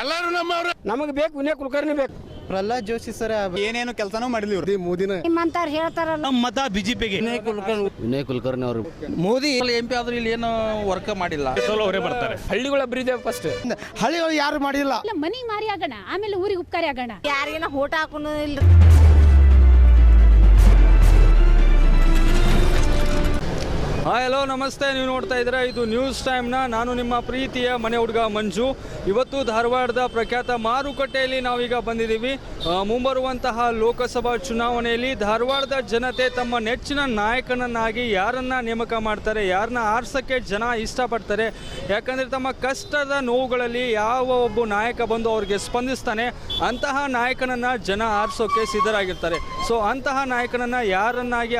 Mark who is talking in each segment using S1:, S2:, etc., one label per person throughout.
S1: ಎಲ್ಲರೂ ನಮ್ಮವ್ರು.
S2: ನಮಗೆ ಬೇಕು ವಿನಯ್ ಕುಲಕರ್ಣಿ ಬೇಕು.
S3: ಪ್ರಹ್ಲಾದ್ ಜೋಶಿ ಸರ್ ಏನೇನು ಕೆಲಸನೂ ಮಾಡಿಲ್ಲ ಇವ್ರು.
S1: ಮೋದಿನ.
S4: ನಿಮ್ಮಂತಾರ ಹೇಳ್ತಾರಲ್ಲ.
S5: ನಮ್ಮ ಮತ ಬಿಜೆಪಿಗೆ.
S6: ವಿನಯ್ ಕುಲಕರ್ಣಿ. ಅವರು.
S5: ಮೋದಿ ಎಂ ಪಿ ಆದ್ರೂ ಇಲ್ಲಿ ಏನು ವರ್ಕ್ ಮಾಡಿಲ್ಲ. ಅವರೇ ಬರ್ತಾರೆ.
S6: ಹಳ್ಳಿಗಳ ಅಭಿವೃದ್ಧಿ ಫಸ್ಟ್
S3: ಹಳ್ಳಿಗಳು ಯಾರು ಮಾಡಿಲ್ಲ.
S4: ಇಲ್ಲ ಮನಿಗ್ ಮಾರಿ ಆಗೋಣ ಆಮೇಲೆ ಊರಿಗೆ ಉಪಕಾರಿ ಆಗೋಣ. ಯಾರಿಗೇನ ಹೋಟ ಹಾಕೊಂಡು ಇಲ್ಲ
S7: ಹಲೋ ನಮಸ್ತೆ. ನೀವು ನೋಡ್ತಾ ಇದ್ದೀರಾ, ಇದು ನ್ಯೂಸ್ ಟೈಮ್ನ ನಾನು ನಿಮ್ಮ ಪ್ರೀತಿಯ ಮನೆ ಹುಡುಗ ಮಂಜು. ಇವತ್ತು ಧಾರವಾಡದ ಪ್ರಖ್ಯಾತ ಮಾರುಕಟ್ಟೆಯಲ್ಲಿ ನಾವೀಗ ಬಂದಿದ್ದೀವಿ. ಮುಂಬರುವಂತಹ ಲೋಕಸಭಾ ಚುನಾವಣೆಯಲ್ಲಿ ಧಾರವಾಡದ ಜನತೆ ತಮ್ಮ ನೆಚ್ಚಿನ ನಾಯಕನನ್ನಾಗಿ ಯಾರನ್ನ ನೇಮಕ ಮಾಡ್ತಾರೆ, ಯಾರನ್ನ ಆರ್ಸಕ್ಕೆ ಜನ ಇಷ್ಟಪಡ್ತಾರೆ, ಯಾಕಂದರೆ ತಮ್ಮ ಕಷ್ಟದ ನೋವುಗಳಲ್ಲಿ ಯಾವ ಒಬ್ಬ ನಾಯಕ ಬಂದು ಅವ್ರಿಗೆ ಸ್ಪಂದಿಸ್ತಾನೆ, ಅಂತಹ ನಾಯಕನನ್ನು ಜನ ಆರಿಸೋಕೆ ಸಿದ್ಧರಾಗಿರ್ತಾರೆ. ಸೊ ಅಂತಹ ನಾಯಕನನ್ನು ಯಾರನ್ನಾಗಿ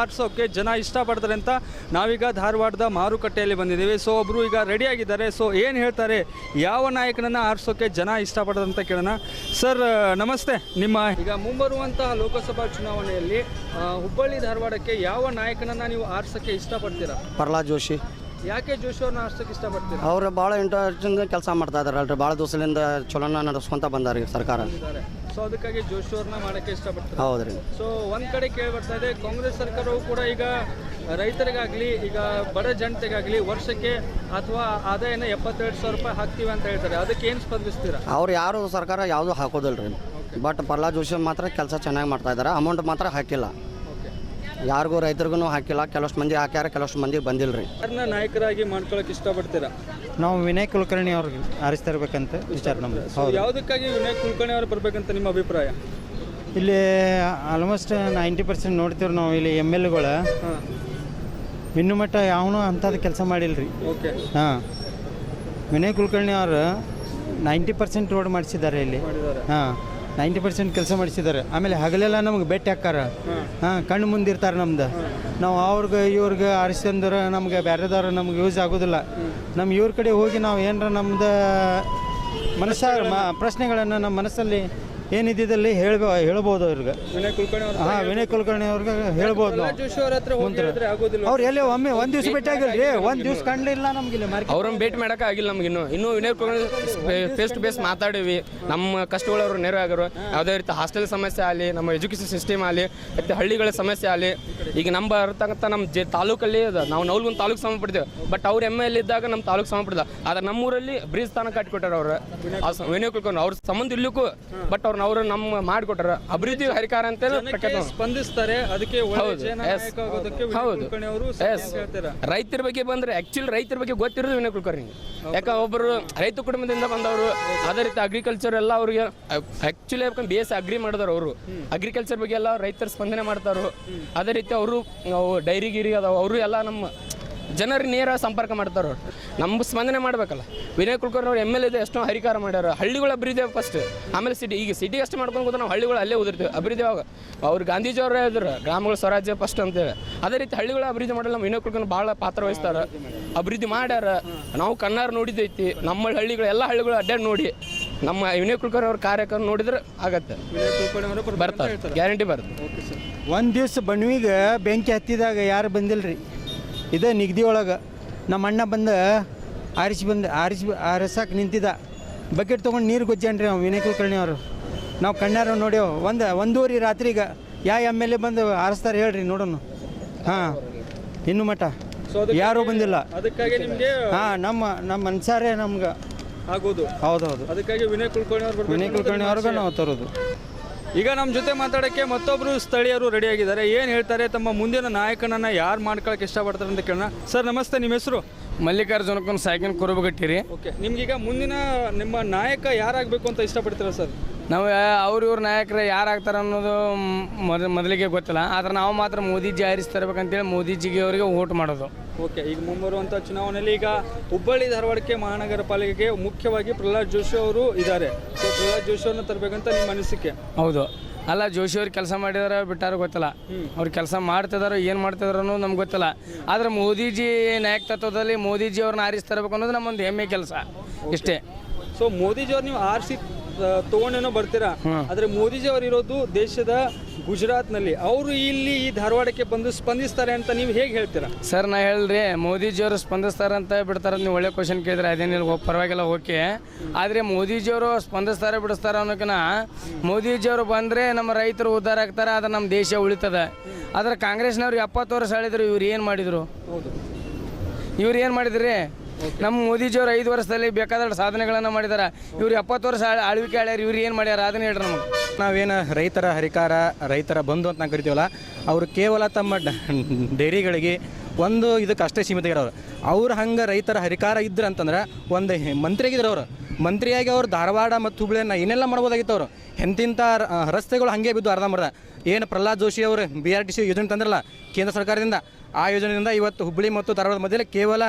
S7: ಆರ್ಚ ಜನ ಇಷ್ಟಪಡ್ತಾರೆ ಅಂತ ನಾವೀಗ ಧಾರವಾಡದ ಮಾರುಕಟ್ಟೆಯಲ್ಲಿ ಬಂದಿದ್ದೀವಿ. ಸೊ ಒಬ್ಬರು ಈಗ ರೆಡಿಯಾಗಿದ್ದಾರೆ ಸೊ ಏನು ಹೇಳ್ತಾರೆ? ಯಾವ ನಾಯಕನನ್ನು ಆರಿಸೋಕ್ಕೆ ಜನ ಇಷ್ಟಪಡೋದಂತ ಕೇಳೋಣ. ಸರ್ ನಮಸ್ತೆ. ನಿಮ್ಮ ಈಗ ಮುಂಬರುವಂತಹ ಲೋಕಸಭಾ ಚುನಾವಣೆಯಲ್ಲಿ ಹುಬ್ಬಳ್ಳಿ ಧಾರವಾಡಕ್ಕೆ ಯಾವ ನಾಯಕನನ್ನು ನೀವು ಆರಿಸೋಕ್ಕೆ ಇಷ್ಟಪಡ್ತೀರಾ?
S2: ಪ್ರಹ್ಲಾದ್ ಜೋಶಿ.
S7: ಯಾಕೆ ಜೋಶಿ ಅವ್ರನ್ನ ಆರಿಸೋಕೆ ಇಷ್ಟಪಡ್ತೀರಾ?
S2: ಅವ್ರು ಭಾಳ ಇಂಟ್ರೆಸ್ಟಿಂಗ್ ಕೆಲಸ ಮಾಡ್ತಾ ಇದಾರಲ್ರಿ ಭಾಳ ದಿವಸದಿಂದ ಚಲೋನ ನಡೆಸ್ಕೊಂತ ಬಂದಾರ ಸರ್ಕಾರ.
S7: ಸೊ ಅದಕ್ಕಾಗಿ ಜೋಶಿ ಅವ್ರನ್ನ ಮಾಡೋಕ್ಕೆ ಇಷ್ಟಪಡ್ತಾರೆ?
S2: ಹೌದ್ರಿ.
S7: ಸೊ ಒಂದ್ ಕಡೆ ಕೇಳಿ ಬರ್ತಾ ಇದೆ ಕಾಂಗ್ರೆಸ್ ಸರ್ಕಾರವು ಕೂಡ ಈಗ ರೈತರಿಗಾಗಲಿ ಈಗ ಬಡ ಜನತೆಗಾಗಲಿ ವರ್ಷಕ್ಕೆ ಅಥವಾ ಆದಾಯನ ಎಪ್ಪತ್ತೆರಡು ಸಾವಿರ ರೂಪಾಯಿ ಹಾಕ್ತೀವಿ ಅಂತ ಹೇಳ್ತಾರೆ. ಅದಕ್ಕೆ ಏನು ಸ್ಪಂದಿಸ್ತೀರಾ?
S2: ಅವ್ರು ಯಾರು ಸರ್ಕಾರ ಯಾವುದು ರೀ ಬಟ್ ಪ್ರಹ್ಲಾದ್ ಜೋಶಿ ಮಾತ್ರ ಕೆಲಸ ಚೆನ್ನಾಗಿ ಮಾಡ್ತಾ ಇದ್ದಾರೆ ಅಮೌಂಟ್ ಮಾತ್ರ ಹಾಕಿಲ್ಲ. ಯಾರಿಗೂ ರೈತರಿಗೂ ಹಾಕಿಲ್ಲ ಕೆಲವಷ್ಟು ಮಂದಿ ಹಾಕ್ಯಾರ ಕೆಲವಷ್ಟು ಮಂದಿ ಬಂದಿಲ್ರಿ.
S7: ಯಾರನ್ನ ನಾಯಕರಾಗಿ ಮಾಡ್ಕೊಳಕ್ ಇಷ್ಟಪಡ್ತೀರಾ?
S3: ನಾವು ವಿನಯ್ ಕುಲಕರ್ಣಿ ಅವ್ರಿಗೆ ಆರಿಸ್ತಿರ್ಬೇಕಂತ ವಿಚಾರ ನಮ್ದು.
S7: ಹೌದು. ಯಾವುದಕ್ಕಾಗಿ ವಿನಯ್ ಕುಲಕರ್ಣಿ ಅವ್ರು ಬರ್ಬೇಕಂತ ನಿಮ್ಮ ಅಭಿಪ್ರಾಯ?
S3: ಇಲ್ಲಿ ಆಲ್ಮೋಸ್ಟ್ ನೈಂಟಿ ಪರ್ಸೆಂಟ್ ನೋಡ್ತೀವಿ ನಾವು ಇಲ್ಲಿ ಎಂ ಎಲ್ ಎಗಳು ಇನ್ನು ಮಟ್ಟ ಯಾವನು ಅಂಥದ್ದು ಕೆಲಸ ಮಾಡಿಲ್ರಿ.
S7: ಓಕೆ.
S3: ಹಾಂ. ವಿನಯ್ ಕುಲಕರ್ಣಿ ಅವರು ನೈಂಟಿ ಪರ್ಸೆಂಟ್ ರೋಡ್ ಮಾಡಿಸಿದ್ದಾರೆ ಇಲ್ಲಿ. ಹಾಂ. ನೈಂಟಿ ಪರ್ಸೆಂಟ್ ಕೆಲಸ ಮಾಡಿಸಿದ್ದಾರೆ. ಆಮೇಲೆ ಹಗಲೆಲ್ಲ ನಮ್ಗೆ ಭೇಟಿ ಹಾಕಾರ ಹಾಂ, ಕಣ್ಣು ಮುಂದಿರ್ತಾರೆ ನಮ್ದು. ನಾವು ಅವ್ರಿಗೆ, ಇವ್ರಿಗೆ ಆರಿಸ್ಕೊಂಡ್ರೆ ನಮಗೆ, ಬೇರೆದವ್ರು ನಮ್ಗೆ ಯೂಸ್ ಆಗೋದಿಲ್ಲ. ನಮ್ಮ ಇವ್ರ ಕಡೆ ಹೋಗಿ ನಾವು ಏನರ ನಮ್ದು ಮನಸ್ಸ ಮ, ಪ್ರಶ್ನೆಗಳನ್ನು ನಮ್ಮ ಮನಸ್ಸಲ್ಲಿ ಏನಿದ್ದಲ್ಲಿ ಹೇಳ್ಬೋ ಹೇಳ್ಬೋದು ಅವ್ರಿಗೆ.
S7: ಹಾ ಅವರು
S3: ವಿನಯ್ ಕುಲಕರ್ಣಿ ಅವ್ರಿಗೆ ಹೇಳ್ಬೋದು. ನಾವು
S7: ಅವ್ರ
S3: ಅವ್ರು ಎಲ್ಲಿ ಒಮ್ಮೆ ಒಂದು ದಿವ್ಸ ಭೇಟಿ ರೀ ಒಂದು ದಿವ್ಸ ಕಂಡಿಲ್ಲ ನಮ್ಗೆ ಇಲ್ಲಿ ಮಾರ್ಕೆಟ್
S6: ಅವ್ರನ್ನ ಭೇಟಿ ಮಾಡಕ್ಕೆ ಆಗಿಲ್ಲ ನಮ್ಗೆ ಇನ್ನು. ಇನ್ನೂ Vinay Kulkarni face to face ಮಾತಾಡಿವಿ. ನಮ್ಮ ಕಷ್ಟಗಳು ಅವ್ರು ನೆರವಾಗರು ಯಾವುದೇ ರೀತಿ ಹಾಸ್ಟೆಲ್ ಸಮಸ್ಯೆ ಆಗಲಿ ನಮ್ಮ ಎಜುಕೇಷನ್ ಸಿಸ್ಟಮ್ ಆಗಲಿ ಮತ್ತು ಹಳ್ಳಿಗಳ ಸಮಸ್ಯೆ ಆಗಲಿ ಈಗ ನಮ್ಮ ಬರ್ತಕ್ಕಂಥ ನಮ್ಮ ಜೆ ತಾಲೂಕಲ್ಲಿ ಅದ. ನಾವು ನೌಲ್ಗೊಂದು ತಾಲೂಕು ಸಂಬಂಧಪಡ್ತೇವೆ ಬಟ್ ಅವ್ರು ಎಂ ಎಲ್ ಇದ್ದಾಗ ನಮ್ಮ ತಾಲೂಕು ಸಂಬಂಧಪಡ್ದ ಆದ್ರೆ ನಮ್ಮೂರಲ್ಲಿ ಬ್ರಿಜ್ ಸ್ಥಾನ ಕಟ್ಟಿಕೊಟ್ಟಾರ ಅವ್ರು. ವಿನಯ್ ಕುಲ್ಕೊಂಡು ಅವ್ರ ಸಂಬಂಧ ಇಲ್ಲಕ್ಕೂ ಬಟ್ ಅವರು ನಮ್ಮ ಮಾಡಿಕೊಟ್ಟರು ಅಭಿವೃದ್ಧಿ ಹರಿಕಾರ ಅಂತ
S7: ಸ್ಪಂದಿಸ್ತಾರೆ ಅದಕ್ಕೆ
S6: ಹೌದು. ರೈತರ ಬಗ್ಗೆ ಬಂದ್ರೆ ಆಕ್ಚುಲಿ ರೈತರ ಬಗ್ಗೆ ಗೊತ್ತಿರೋದು ವಿನಯ್ ಕುಲಕರ್ಣಿ. ಯಾಕ ಒಬ್ಬರು ರೈತ ಕುಟುಂಬದಿಂದ ಬಂದವರು ಅದೇ ರೀತಿ ಅಗ್ರಿಕಲ್ಚರ್ ಎಲ್ಲ ಅವ್ರಿಗೆ ಆಕ್ಚುಲಿ ಬಿ ಎಸ್ ಅಗ್ರಿ ಮಾಡಿದಾರೆ ಅವರು. ಅಗ್ರಿಕಲ್ಚರ್ ಬಗ್ಗೆ ಎಲ್ಲ ರೈತರು ಸ್ಪಂದನೆ ಮಾಡ್ತಾರು ಅದೇ ರೀತಿ ಅವರು ಡೈರಿ ಗಿರಿ ಅದಾವ. ಅವರು ಎಲ್ಲ ನಮ್ಮ ಜನರಿಗೆ ನೇರ ಸಂಪರ್ಕ ಮಾಡ್ತಾರೆ ನಮ್ಮ ಸ್ಪಂದನೆ ಮಾಡ್ಬೇಕಲ್ಲ. ವಿನಯ್ ಕುಲಕರ್ಣಿ ಅವ್ರು ಎಂ ಎಲ್ ಎದು ಎಷ್ಟೋ ಹರಿಕಾರ ಮಾಡ್ಯಾರ. ಹಳ್ಳಿಗಳ ಅಭಿವೃದ್ಧಿ ಫಸ್ಟ್ ಆಮೇಲೆ ಸಿಟಿ ಈಗ ಸಿಟಿ ಅಷ್ಟು ಮಾಡ್ಕೊಂಡು ನಾವು ಹಳ್ಳಿಗಳು ಅಲ್ಲೇ ಉದಿರ್ತೀವಿ. ಅಭಿವೃದ್ಧಿ ಆಗ ಅವ್ರು ಗಾಂಧೀಜಿ ಅವರೇ ಇದ್ರು ಗ್ರಾಮಗಳ ಸ್ವರಾಜ್ಯ ಫಸ್ಟ್ ಅಂತೇವೆ ಅದೇ ರೀತಿ ಹಳ್ಳಿಗಳ ಅಭಿವೃದ್ಧಿ ಮಾಡಲು ನಮ್ಮ ವಿನಯ್ ಕುಲಕರ್ಣಿ ಭಾಳ ಪಾತ್ರ ವಹಿಸ್ತಾರ. ಅಭಿವೃದ್ಧಿ ಮಾಡ್ಯಾರ. ನಾವು ಕಣ್ಣಾರ ನೋಡಿದೈತಿ. ನಮ್ಮ ಹಳ್ಳಿಗಳು, ಎಲ್ಲ ಹಳ್ಳಿಗಳು ಅಡ್ಡಾಡಿ ನೋಡಿ. ನಮ್ಮ ವಿನಯ್ ಕುಲಕರ್ಣಿ ಅವ್ರ ಕಾರ್ಯಕ್ರಮ ನೋಡಿದ್ರೆ ಆಗತ್ತೆ. ಬರ್ತಾರೆ ಗ್ಯಾರಂಟಿ ಬರುತ್ತೆ
S3: ಒಂದು ದಿವ್ಸ ಬಣ್ವಿಗೆ ಬೆಂಕಿ ಹತ್ತಿದಾಗ ಯಾರು ಬಂದಿಲ್ರಿ? ಇದೇ ನಿಗದಿ ಒಳಗೆ ನಮ್ಮ ಅಣ್ಣ ಬಂದು ಆರಿಸಿ ಬಂದು ಆರಿಸಿ ಆರಿಸಕ್ಕೆ ನಿಂತಿದ್ದ. ಬಕೆಟ್ ತೊಗೊಂಡು ನೀರು ಗೊಜ್ಜಾನ್ರಿ ಅವ್ನು ವಿನಯ್ ಕುಲಕರ್ಣಿ ಅವರು. ನಾವು ಕಣ್ಣಾರ ನೋಡ್ಯವು. ಒಂದು ಒಂದೂವರೆ ರಾತ್ರಿಗೆ ಯಾ ಎಂ ಎಲ್ ಎ ಬಂದು ಆರಿಸ್ತಾರೆ ಹೇಳ್ರಿ ನೋಡೋಣ ಹಾಂ ಇನ್ನು ಮಠ. ಯಾರೂ ಬಂದಿಲ್ಲ.
S7: ಅದಕ್ಕಾಗಿ ನಿಮಗೆ
S3: ಹಾಂ ನಮ್ಮ ನಮ್ಮ ಮನ್ಸಾರೇ ನಮ್ಗೆ.
S7: ಆಗೋದು.
S3: ಹೌದೌದು.
S7: ಅದಕ್ಕಾಗಿ ವಿನಯ್ ಕುಲಕರ್ಣಿ
S3: ವಿನಯ್ ಕುಲಕರ್ಣಿ ಅವ್ರಿಗೆ ನಾವು ತರೋದು.
S7: ಈಗ ನಮ್ಮ ಜೊತೆ ಮಾತಾಡೋಕ್ಕೆ ಮತ್ತೊಬ್ಬರು ಸ್ಥಳೀಯರು ರೆಡಿಯಾಗಿದ್ದಾರೆ ಏನು ಹೇಳ್ತಾರೆ? ತಮ್ಮ ಮುಂದಿನ ನಾಯಕನನ್ನು ಯಾರು ಮಾಡ್ಕೊಳಕ್ಕೆ ಇಷ್ಟಪಡ್ತಾರೆ ಅಂತ ಕೇಳೋಣ. ಸರ್ ನಮಸ್ತೆ ನಿಮ್ಮ ಹೆಸರು?
S6: ಮಲ್ಲಿಕಾರ್ಜುನಕ್ಕೊಂದು ಸಾಯ್ಕನ್ ಕುರುಬಗಟ್ಟಿರಿ.
S7: ಓಕೆ ನಿಮ್ಗೀಗ ಮುಂದಿನ ನಿಮ್ಮ ನಾಯಕ ಯಾರಾಗಬೇಕು ಅಂತ ಇಷ್ಟಪಡ್ತೀರಾ ಸರ್?
S6: ನಾವು ಅವ್ರ ಇವ್ರ ನಾಯಕರು ಯಾರಾಗ್ತಾರೆ ಅನ್ನೋದು ಮೊದ ಮೊದಲಿಗೆ ಗೊತ್ತಿಲ್ಲ. ಆದ್ರೆ ನಾವು ಮಾತ್ರ ಮೋದಿಜಿ ಆರಿಸ್ತಿರ್ಬೇಕಂತೇಳಿ ಮೋದಿಜಿಗೆ ಅವರಿಗೆ ಓಟ್ ಮಾಡೋದು.
S7: ಓಕೆ ಈಗ ಮುಂಬರುವಂಥ ಚುನಾವಣೆಯಲ್ಲಿ ಈಗ ಹುಬ್ಬಳ್ಳಿ ಧಾರವಾಡಕ್ಕೆ ಮಹಾನಗರ ಪಾಲಿಕೆಗೆ ಮುಖ್ಯವಾಗಿ ಪ್ರಹ್ಲಾದ್ ಜೋಶಿ ಅವರು ಇದ್ದಾರೆ ಸೊ ಪ್ರಹ್ಲಾದ್ ಜೋಶಿ ಅವ್ರನ್ನ ತರಬೇಕಂತ ನಿಮ್ಮ ಅನಿಸಿಕೆ?
S6: ಹೌದು. ಅಲ್ಲ ಜೋಶಿ ಅವ್ರು ಕೆಲಸ ಮಾಡಿದಾರ ಬಿಟ್ಟಾರ ಗೊತ್ತಿಲ್ಲ. ಅವ್ರು ಕೆಲಸ ಮಾಡ್ತಿದಾರೋ ಏನು ಮಾಡ್ತಿದಾರೋ ಅನ್ನೋದು ನಮ್ಗೆ ಗೊತ್ತಿಲ್ಲ. ಆದ್ರೆ ಮೋದಿಜಿ ನಾಯಕತ್ವದಲ್ಲಿ ಮೋದಿಜಿ ಅವ್ರನ್ನ ಆರಿಸ್ತಾರಬೇಕು ಅನ್ನೋದು ನಮ್ಮೊಂದು ಹೆಮ್ಮೆ ಕೆಲಸ. ಇಷ್ಟೇ.
S7: ಸೊ ಮೋದಿಜಿ ಅವ್ರು ನೀವು ಆರಿಸಿ ತಗೊಂಡೇನೋ ಬರ್ತೀರಾ? ಆದ್ರೆ ಮೋದಿಜಿ ಅವರು ಇರೋದು ದೇಶದ ಗುಜರಾತ್ನಲ್ಲಿ ಅವರು ಇಲ್ಲಿ ಈ ಧಾರವಾಡಕ್ಕೆ ಬಂದು ಸ್ಪಂದಿಸ್ತಾರೆ ಅಂತ ನೀವು ಹೇಗೆ ಹೇಳ್ತೀರಾ?
S8: ಸರ್ ನಾ ಹೇಳ್ರಿ ಮೋದಿಜಿಯವರು ಸ್ಪಂದಿಸ್ತಾರಂತ ಬಿಡ್ತಾರೆ ನೀವು ಒಳ್ಳೆ ಕ್ವಶನ್ ಕೇಳಿದ್ರೆ. ಅದೇನಿಲ್ಲ ಪರವಾಗಿಲ್ಲ ಓಕೆ. ಆದರೆ ಮೋದಿಜಿಯವರು ಸ್ಪಂದಿಸ್ತಾರೆ ಬಿಡಿಸ್ತಾರೆ ಅನ್ನೋಕಿನ ಮೋದಿಜಿಯವರು ಬಂದರೆ ನಮ್ಮ ರೈತರು ಉದ್ಧಾರ ಆಗ್ತಾರೆ ಅದು ನಮ್ಮ ದೇಶ ಉಳಿತದ. ಆದ್ರೆ ಕಾಂಗ್ರೆಸ್ನವ್ರು ಎಪ್ಪತ್ತು ವರ್ಷ ಆಳಿದ್ರು ಇವ್ರು ಏನು ಮಾಡಿದರು? ಇವ್ರು ಏನು ಮಾಡಿದ್ರಿ? ನಮ್ಮ ಮೋದಿಜಿಯವರು ಐದು ವರ್ಷದಲ್ಲಿ ಬೇಕಾದಷ್ಟು ಸಾಧನೆಗಳನ್ನು ಮಾಡಿದ್ದಾರೆ ಇವ್ರು ಎಪ್ಪತ್ತು ವರ್ಷ ಆಳ್- ಆಳ್ವಿಕೆ ಆಳ್ಯಾರ ಇವ್ರು ಏನು ಮಾಡ್ಯಾರ ಅದನ್ನ ಹೇಳ್ರಿ ನಮಗೆ.
S3: ನಾವೇನು ರೈತರ ಹರಿಕಾರ, ರೈತರ ಬಂಧು ಅಂತ ನಾವು ಕರಿತೀವಲ್ಲ, ಅವರು ಕೇವಲ ತಮ್ಮ ಡೈರಿಗಳಿಗೆ ಒಂದು ಇದಕ್ಕೆ ಅಷ್ಟೇ ಸೀಮಿತ ಇರೋರು ಅವ್ರು ಹಂಗೆ ರೈತರ ಹರಿಕಾರ ಇದ್ರ ಅಂತಂದ್ರೆ ಒಂದು ಮಂತ್ರಿಯಾಗಿದ್ರು ಅವರು. ಮಂತ್ರಿಯಾಗಿ ಅವರು ಧಾರವಾಡ ಮತ್ತು ಹುಬ್ಳಿಯನ್ನ ಏನೆಲ್ಲ ಮಾಡ್ಬೋದಾಗಿತ್ತು ಅವರು. ಎಂತಿಂಥ ರಸ್ತೆಗಳು ಹಾಗೆ ಬಿದ್ದು ಅರ್ಧಂಬರ್ಧ ಏನು ಪ್ರಹ್ಲಾದ್ ಜೋಶಿ ಅವರು ಬಿ ಆರ್ ಟಿ ಸಿ ಯೋಜನೆ ತಂದ್ರಲ್ಲ, ಕೇಂದ್ರ ಸರ್ಕಾರದಿಂದ. ಆ ಯೋಜನೆಯಿಂದ ಇವತ್ತು ಹುಬ್ಬಳ್ಳಿ ಮತ್ತು ಧಾರವಾಡ ಮಧ್ಯೆ ಕೇವಲ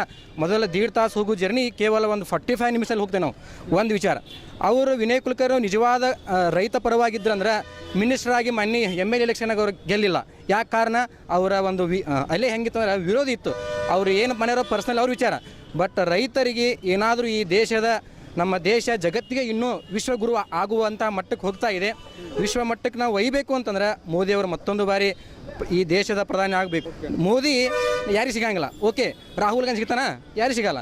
S3: ಮೊದಲ ದೀಡ್ ತಾಸು ಹೋಗೋ ಜರ್ನಿ ಕೇವಲ ಒಂದು ಫಾರ್ಟಿ ಫೈವ್ ನಿಮಿಷದಲ್ಲಿ ಹೋಗ್ತೇವೆ ನಾವು. ಒಂದು ವಿಚಾರ. ಅವರು ವಿನಯ್ ಕುಲಕರ್ಣಿ ನಿಜವಾದ ರೈತ ಪರವಾಗಿದ್ರಂದ್ರೆ ಮಿನಿಸ್ಟರ್ ಆಗಿ ಮನ್ನಿ ಎಂ ಎಲ್ ಎಲೆಕ್ಷನಾಗ ಅವ್ರು ಗೆಲ್ಲಿಲ್ಲ. ಯಾಕೆ ಕಾರಣ? ಅವರ ಒಂದು ವಿ ಅಲ್ಲೇ ಹೆಂಗಿತ್ತು ಅಂದರೆ ವಿರೋಧ ಇತ್ತು. ಅವ್ರು ಏನು ಮನೆಯರೋ ಪರ್ಸ್ನಲ್ ಅವ್ರ ವಿಚಾರ. ಬಟ್ ರೈತರಿಗೆ ಏನಾದರೂ ಈ ದೇಶದ ನಮ್ಮ ದೇಶ ಜಗತ್ತಿಗೆ ಇನ್ನೂ ವಿಶ್ವಗುರು ಆಗುವಂಥ ಮಟ್ಟಕ್ಕೆ ಹೋಗ್ತಾ ಇದೆ. ವಿಶ್ವ ಮಟ್ಟಕ್ಕೆ ನಾವು ಒಯ್ಯಬೇಕು ಅಂತಂದ್ರೆ ಮೋದಿಯವರು ಮತ್ತೊಂದು ಬಾರಿ ಈ ದೇಶದ ಪ್ರಧಾನಿ ಆಗಬೇಕು. ಮೋದಿ ಯಾರಿಗೆ ಸಿಗಂಗಿಲ್ಲ. ಓಕೆ ರಾಹುಲ್ ಗಾಂಧಿ ಸಿಗ್ತಾನ? ಯಾರಿಗೆ ಸಿಗಲ್ಲ.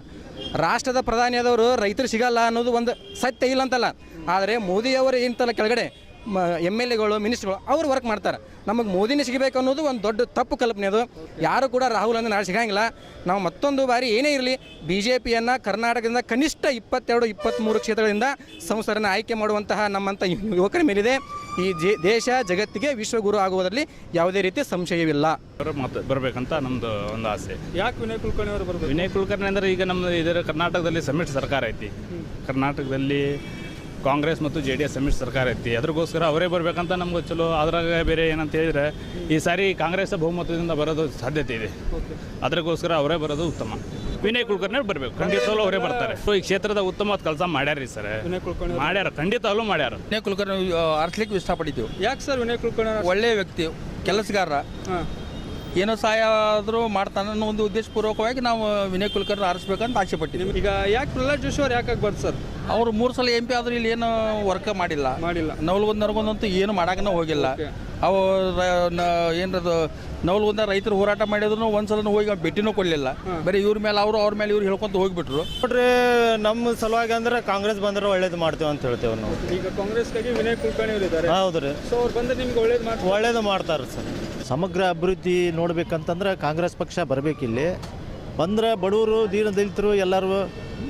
S3: ರಾಷ್ಟ್ರದ ಪ್ರಧಾನಿಯಾದವರು ರೈತರು ಸಿಗಲ್ಲ ಅನ್ನೋದು ಒಂದು ಸತ್ಯ ಇಲ್ಲ ಅಂತಲ್ಲ. ಆದರೆ ಮೋದಿಯವರು ಇಂತಲ್ಲ ಕೆಳಗಡೆ ಎಂ ಎಲ್ ಎಗಳು ಮಿನಿಸ್ಟ್ರುಗಳು ಅವ್ರು ವರ್ಕ್ ಮಾಡ್ತಾರೆ. ನಮಗೆ ಮೋದಿನೇ ಸಿಗಬೇಕು ಅನ್ನೋದು ಒಂದು ದೊಡ್ಡ ತಪ್ಪು ಕಲ್ಪನೆ ಅದು. ಯಾರು ಕೂಡ ರಾಹುಲ್ ಅಂದ್ರೆ ನಾಳೆ ಸಿಗಂಗಿಲ್ಲ. ನಾವು ಮತ್ತೊಂದು ಬಾರಿ ಏನೇ ಇರಲಿ ಬಿ ಜೆ ಪಿಯನ್ನು ಕರ್ನಾಟಕದಿಂದ ಕನಿಷ್ಠ ಇಪ್ಪತ್ತೆರಡು ಇಪ್ಪತ್ತ್ಮೂರು ಕ್ಷೇತ್ರಗಳಿಂದ ಸಂಸದರನ್ನು ಆಯ್ಕೆ ಮಾಡುವಂತಹ ನಮ್ಮಂಥ ಯುವಕರ ಮೇಲಿದೆ. ಈ ಜೆ ದೇಶ ಜಗತ್ತಿಗೆ ವಿಶ್ವಗುರು ಆಗುವುದರಲ್ಲಿ ಯಾವುದೇ ರೀತಿ ಸಂಶಯವಿಲ್ಲ.
S1: ಮತ್ತು ಬರಬೇಕಂತ ನಮ್ಮದು ಒಂದು ಆಸೆ.
S7: ಯಾಕೆ ವಿನಯ್ ಕುಲಕರ್ಣಿ ಅವರು ಬರಬೇಕು?
S1: ವಿನಯ್ ಕುಲಕರ್ಣಿ ಅಂದರೆ ಈಗ ನಮ್ಮ ಇದರ ಕರ್ನಾಟಕದಲ್ಲಿ ಸಮ್ಮಿಶ್ರ ಸರ್ಕಾರ ಐತಿ. ಕರ್ನಾಟಕದಲ್ಲಿ ಕಾಂಗ್ರೆಸ್ ಮತ್ತು ಜೆ ಡಿ ಎಸ್ ಸಮ್ಮಿಶ್ರ ಸರ್ಕಾರ ಐತಿ. ಅದ್ರಗೋಸ್ಕರ ಅವರೇ ಬರಬೇಕಂತ ನಮ್ಗೆ ಚಲೋ ಅದ್ರಾಗ ಬೇರೆ ಏನಂತ ಹೇಳಿದ್ರೆ ಈ ಸಾರಿ ಕಾಂಗ್ರೆಸ್ ಬಹುಮತದಿಂದ ಬರೋದು ಸಾಧ್ಯತೆ ಇದೆ. ಅದ್ರಗೋಸ್ಕರ ಅವರೇ ಬರೋದು ಉತ್ತಮ. ವಿನಯ್ ಕುಲಕರ್ಣಿ ಬರಬೇಕು. ಖಂಡಿತವಲ್ಲೂ ಅವರೇ ಬರ್ತಾರೆ. ಸೊ ಈ ಕ್ಷೇತ್ರದ ಉತ್ತಮ ಕೆಲಸ ಮಾಡ್ಯಾರ ಸರ್.
S7: ವಿನಯ್ ಕುಲಕರ್ಣಿ
S1: ಮಾಡ್ಯಾರ. ಖಂಡಿತವಾಗ್ಲೂ ಮಾಡ್ಯಾರ.
S5: ವಿನಯ್ ಕುಲಕರ್ಣಿ ಆರಿಸ್ಲಿಕ್ಕೆ ಇಷ್ಟಪಟ್ಟಿದ್ದೀವಿ
S7: ಯಾಕೆ ಸರ್ ವಿನಯ್ ಕುಲಕರ್ಣಿ
S5: ಒಳ್ಳೆಯ ವ್ಯಕ್ತಿ ಕೆಲಸಗಾರ.
S7: ಹಾಂ.
S5: ಏನೋ ಸಹಾಯ ಆದರೂ ಮಾಡ್ತಾನೆ ಅನ್ನೋ ಒಂದು ಉದ್ದೇಶಪೂರ್ವಕವಾಗಿ ನಾವು ವಿನಯ್ ಕುಲಕರ್ಣಿ ಆರಿಸ್ಬೇಕಂತ ಆಸೆ ಪಟ್ಟಿದ್ದೀವಿ
S7: ಈಗ ಯಾಕೆ ಪ್ರಹ್ಲಾದ್ ಜೋಶಿ ಅವ್ರು ಯಾಕೆ ಆಗ್ಬಾರ್ದು ಸರ್?
S5: ಅವರು ಮೂರು ಸಲ ಎಂ ಪಿ ಆದರೂ ಇಲ್ಲಿ ಏನು ವರ್ಕ್ ಮಾಡಿಲ್ಲ.
S7: ಮಾಡಿಲ್ಲ.
S5: ನವಲ್ಗುಂದ ನರಗುಂದಂತೂ ಏನು ಮಾಡೋಕ್ಕೂ ಹೋಗಿಲ್ಲ. ಅವು ಏನದು ನವಲ್ಗುಂದ ರೈತರು ಹೋರಾಟ ಮಾಡಿದ್ರು ಒಂದ್ಸಲ ಹೋಗಿ ಭೇಟಿನೂ ಕೊಡಲಿಲ್ಲ. ಬರೀ ಇವ್ರ ಮೇಲೆ ಅವರು ಅವ್ರ ಮೇಲೆ ಇವ್ರು ಹೇಳ್ಕೊಂತ ಹೋಗ್ಬಿಟ್ರು.
S9: ನೋಡ್ರಿ ನಮ್ಮ ಸಲುವಾಗಿ ಅಂದ್ರೆ ಕಾಂಗ್ರೆಸ್ ಬಂದ್ರೆ ಒಳ್ಳೇದು ಮಾಡ್ತೇವೆ ಅಂತ ಹೇಳ್ತೇವೆ ನಾವು.
S7: ಈಗ ಕಾಂಗ್ರೆಸ್ಗಾಗಿ ವಿನಯ್ ಕುಲಕರ್ಣಿ ಅವರು ಇದ್ದಾರೆ
S9: ಹೌದು ರೀ
S7: ಸೊ ಅವ್ರು ಬಂದ್ರೆ ನಿಮ್ಗೆ ಒಳ್ಳೇದು ಮಾಡ್ತಾರೆ.
S9: ಒಳ್ಳೇದು ಮಾಡ್ತಾರೆ ಸರ್. ಸಮಗ್ರ ಅಭಿವೃದ್ಧಿ ನೋಡ್ಬೇಕಂತಂದ್ರೆ ಕಾಂಗ್ರೆಸ್ ಪಕ್ಷ ಬರಬೇಕಿಲ್ಲಿ. ಬಂದ್ರೆ ಬಡವರು, ದೀನ ದಲಿತರು ಎಲ್ಲರೂ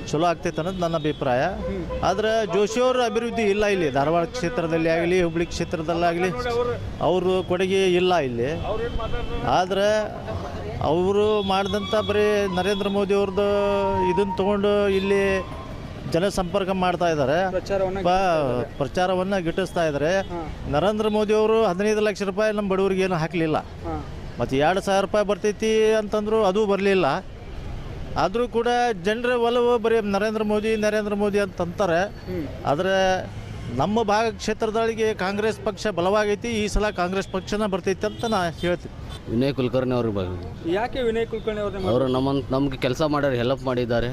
S9: ಚಲೋ ಆಗ್ತೈತೆ ಅನ್ನೋದು ನನ್ನ ಅಭಿಪ್ರಾಯ. ಆದ್ರೆ ಜೋಶಿಯವ್ರ ಅಭಿವೃದ್ಧಿ ಇಲ್ಲ ಇಲ್ಲಿ. ಧಾರವಾಡ ಕ್ಷೇತ್ರದಲ್ಲಿ ಆಗಲಿ, ಹುಬ್ಳಿ ಕ್ಷೇತ್ರದಲ್ಲಾಗಲಿ ಅವರು ಕೊಡುಗೆ ಇಲ್ಲ ಇಲ್ಲಿ. ಆದರೆ ಅವರು ಮಾಡಿದಂಥ ಬರೀ ನರೇಂದ್ರ ಮೋದಿ ಅವ್ರದ್ದು ಇದನ್ನು ತೊಗೊಂಡು ಇಲ್ಲಿ ಜನಸಂಪರ್ಕ ಮಾಡ್ತಾ ಇದ್ದಾರೆ.
S7: ಪ್ರಚಾರವನ್ನ
S9: ಪ್ರಚಾರವನ್ನು ಗಿಟ್ಟಿಸ್ತಾ ಇದ್ದಾರೆ. ನರೇಂದ್ರ ಮೋದಿ ಅವರು ಹದಿನೈದು ಲಕ್ಷ ರೂಪಾಯಿ ನಮ್ಮ ಬಡವರಿಗೆ ಏನು ಹಾಕಲಿಲ್ಲ. ಮತ್ತು ಎರಡು ಸಾವಿರ ರೂಪಾಯಿ ಬರ್ತೈತಿ ಅಂತಂದ್ರು ಅದು ಬರಲಿಲ್ಲ. ಆದರೂ ಕೂಡ ಜನರ ಒಲವು ಬರೀ ನರೇಂದ್ರ ಮೋದಿ ನರೇಂದ್ರ ಮೋದಿ ಅಂತಂತಾರೆ. ಆದರೆ ನಮ್ಮ ಭಾಗ ಕ್ಷೇತ್ರದೊಳಗೆ ಕಾಂಗ್ರೆಸ್ ಪಕ್ಷ ಬಲವಾಗೈತಿ ಈ ಸಲ ಕಾಂಗ್ರೆಸ್ ಪಕ್ಷನ ಬರ್ತೈತಿ ಅಂತ ನಾ ಹೇಳ್ತೀನಿ.
S10: ವಿನಯ್ ಕುಲಕರ್ಣಿ ಅವ್ರಿಗೆ ಬಗ್ಗೆ
S7: ಯಾಕೆ ವಿನಯ್ ಕುಲಕರ್ಣಿ ಅವ್ರನ್ನ
S10: ಅವರು ನಮ್ಮ ನಮ್ಗೆ ಕೆಲಸ ಮಾಡ್ಯಾರ ಹೆಲ್ಪ್ ಮಾಡಿದ್ದಾರೆ.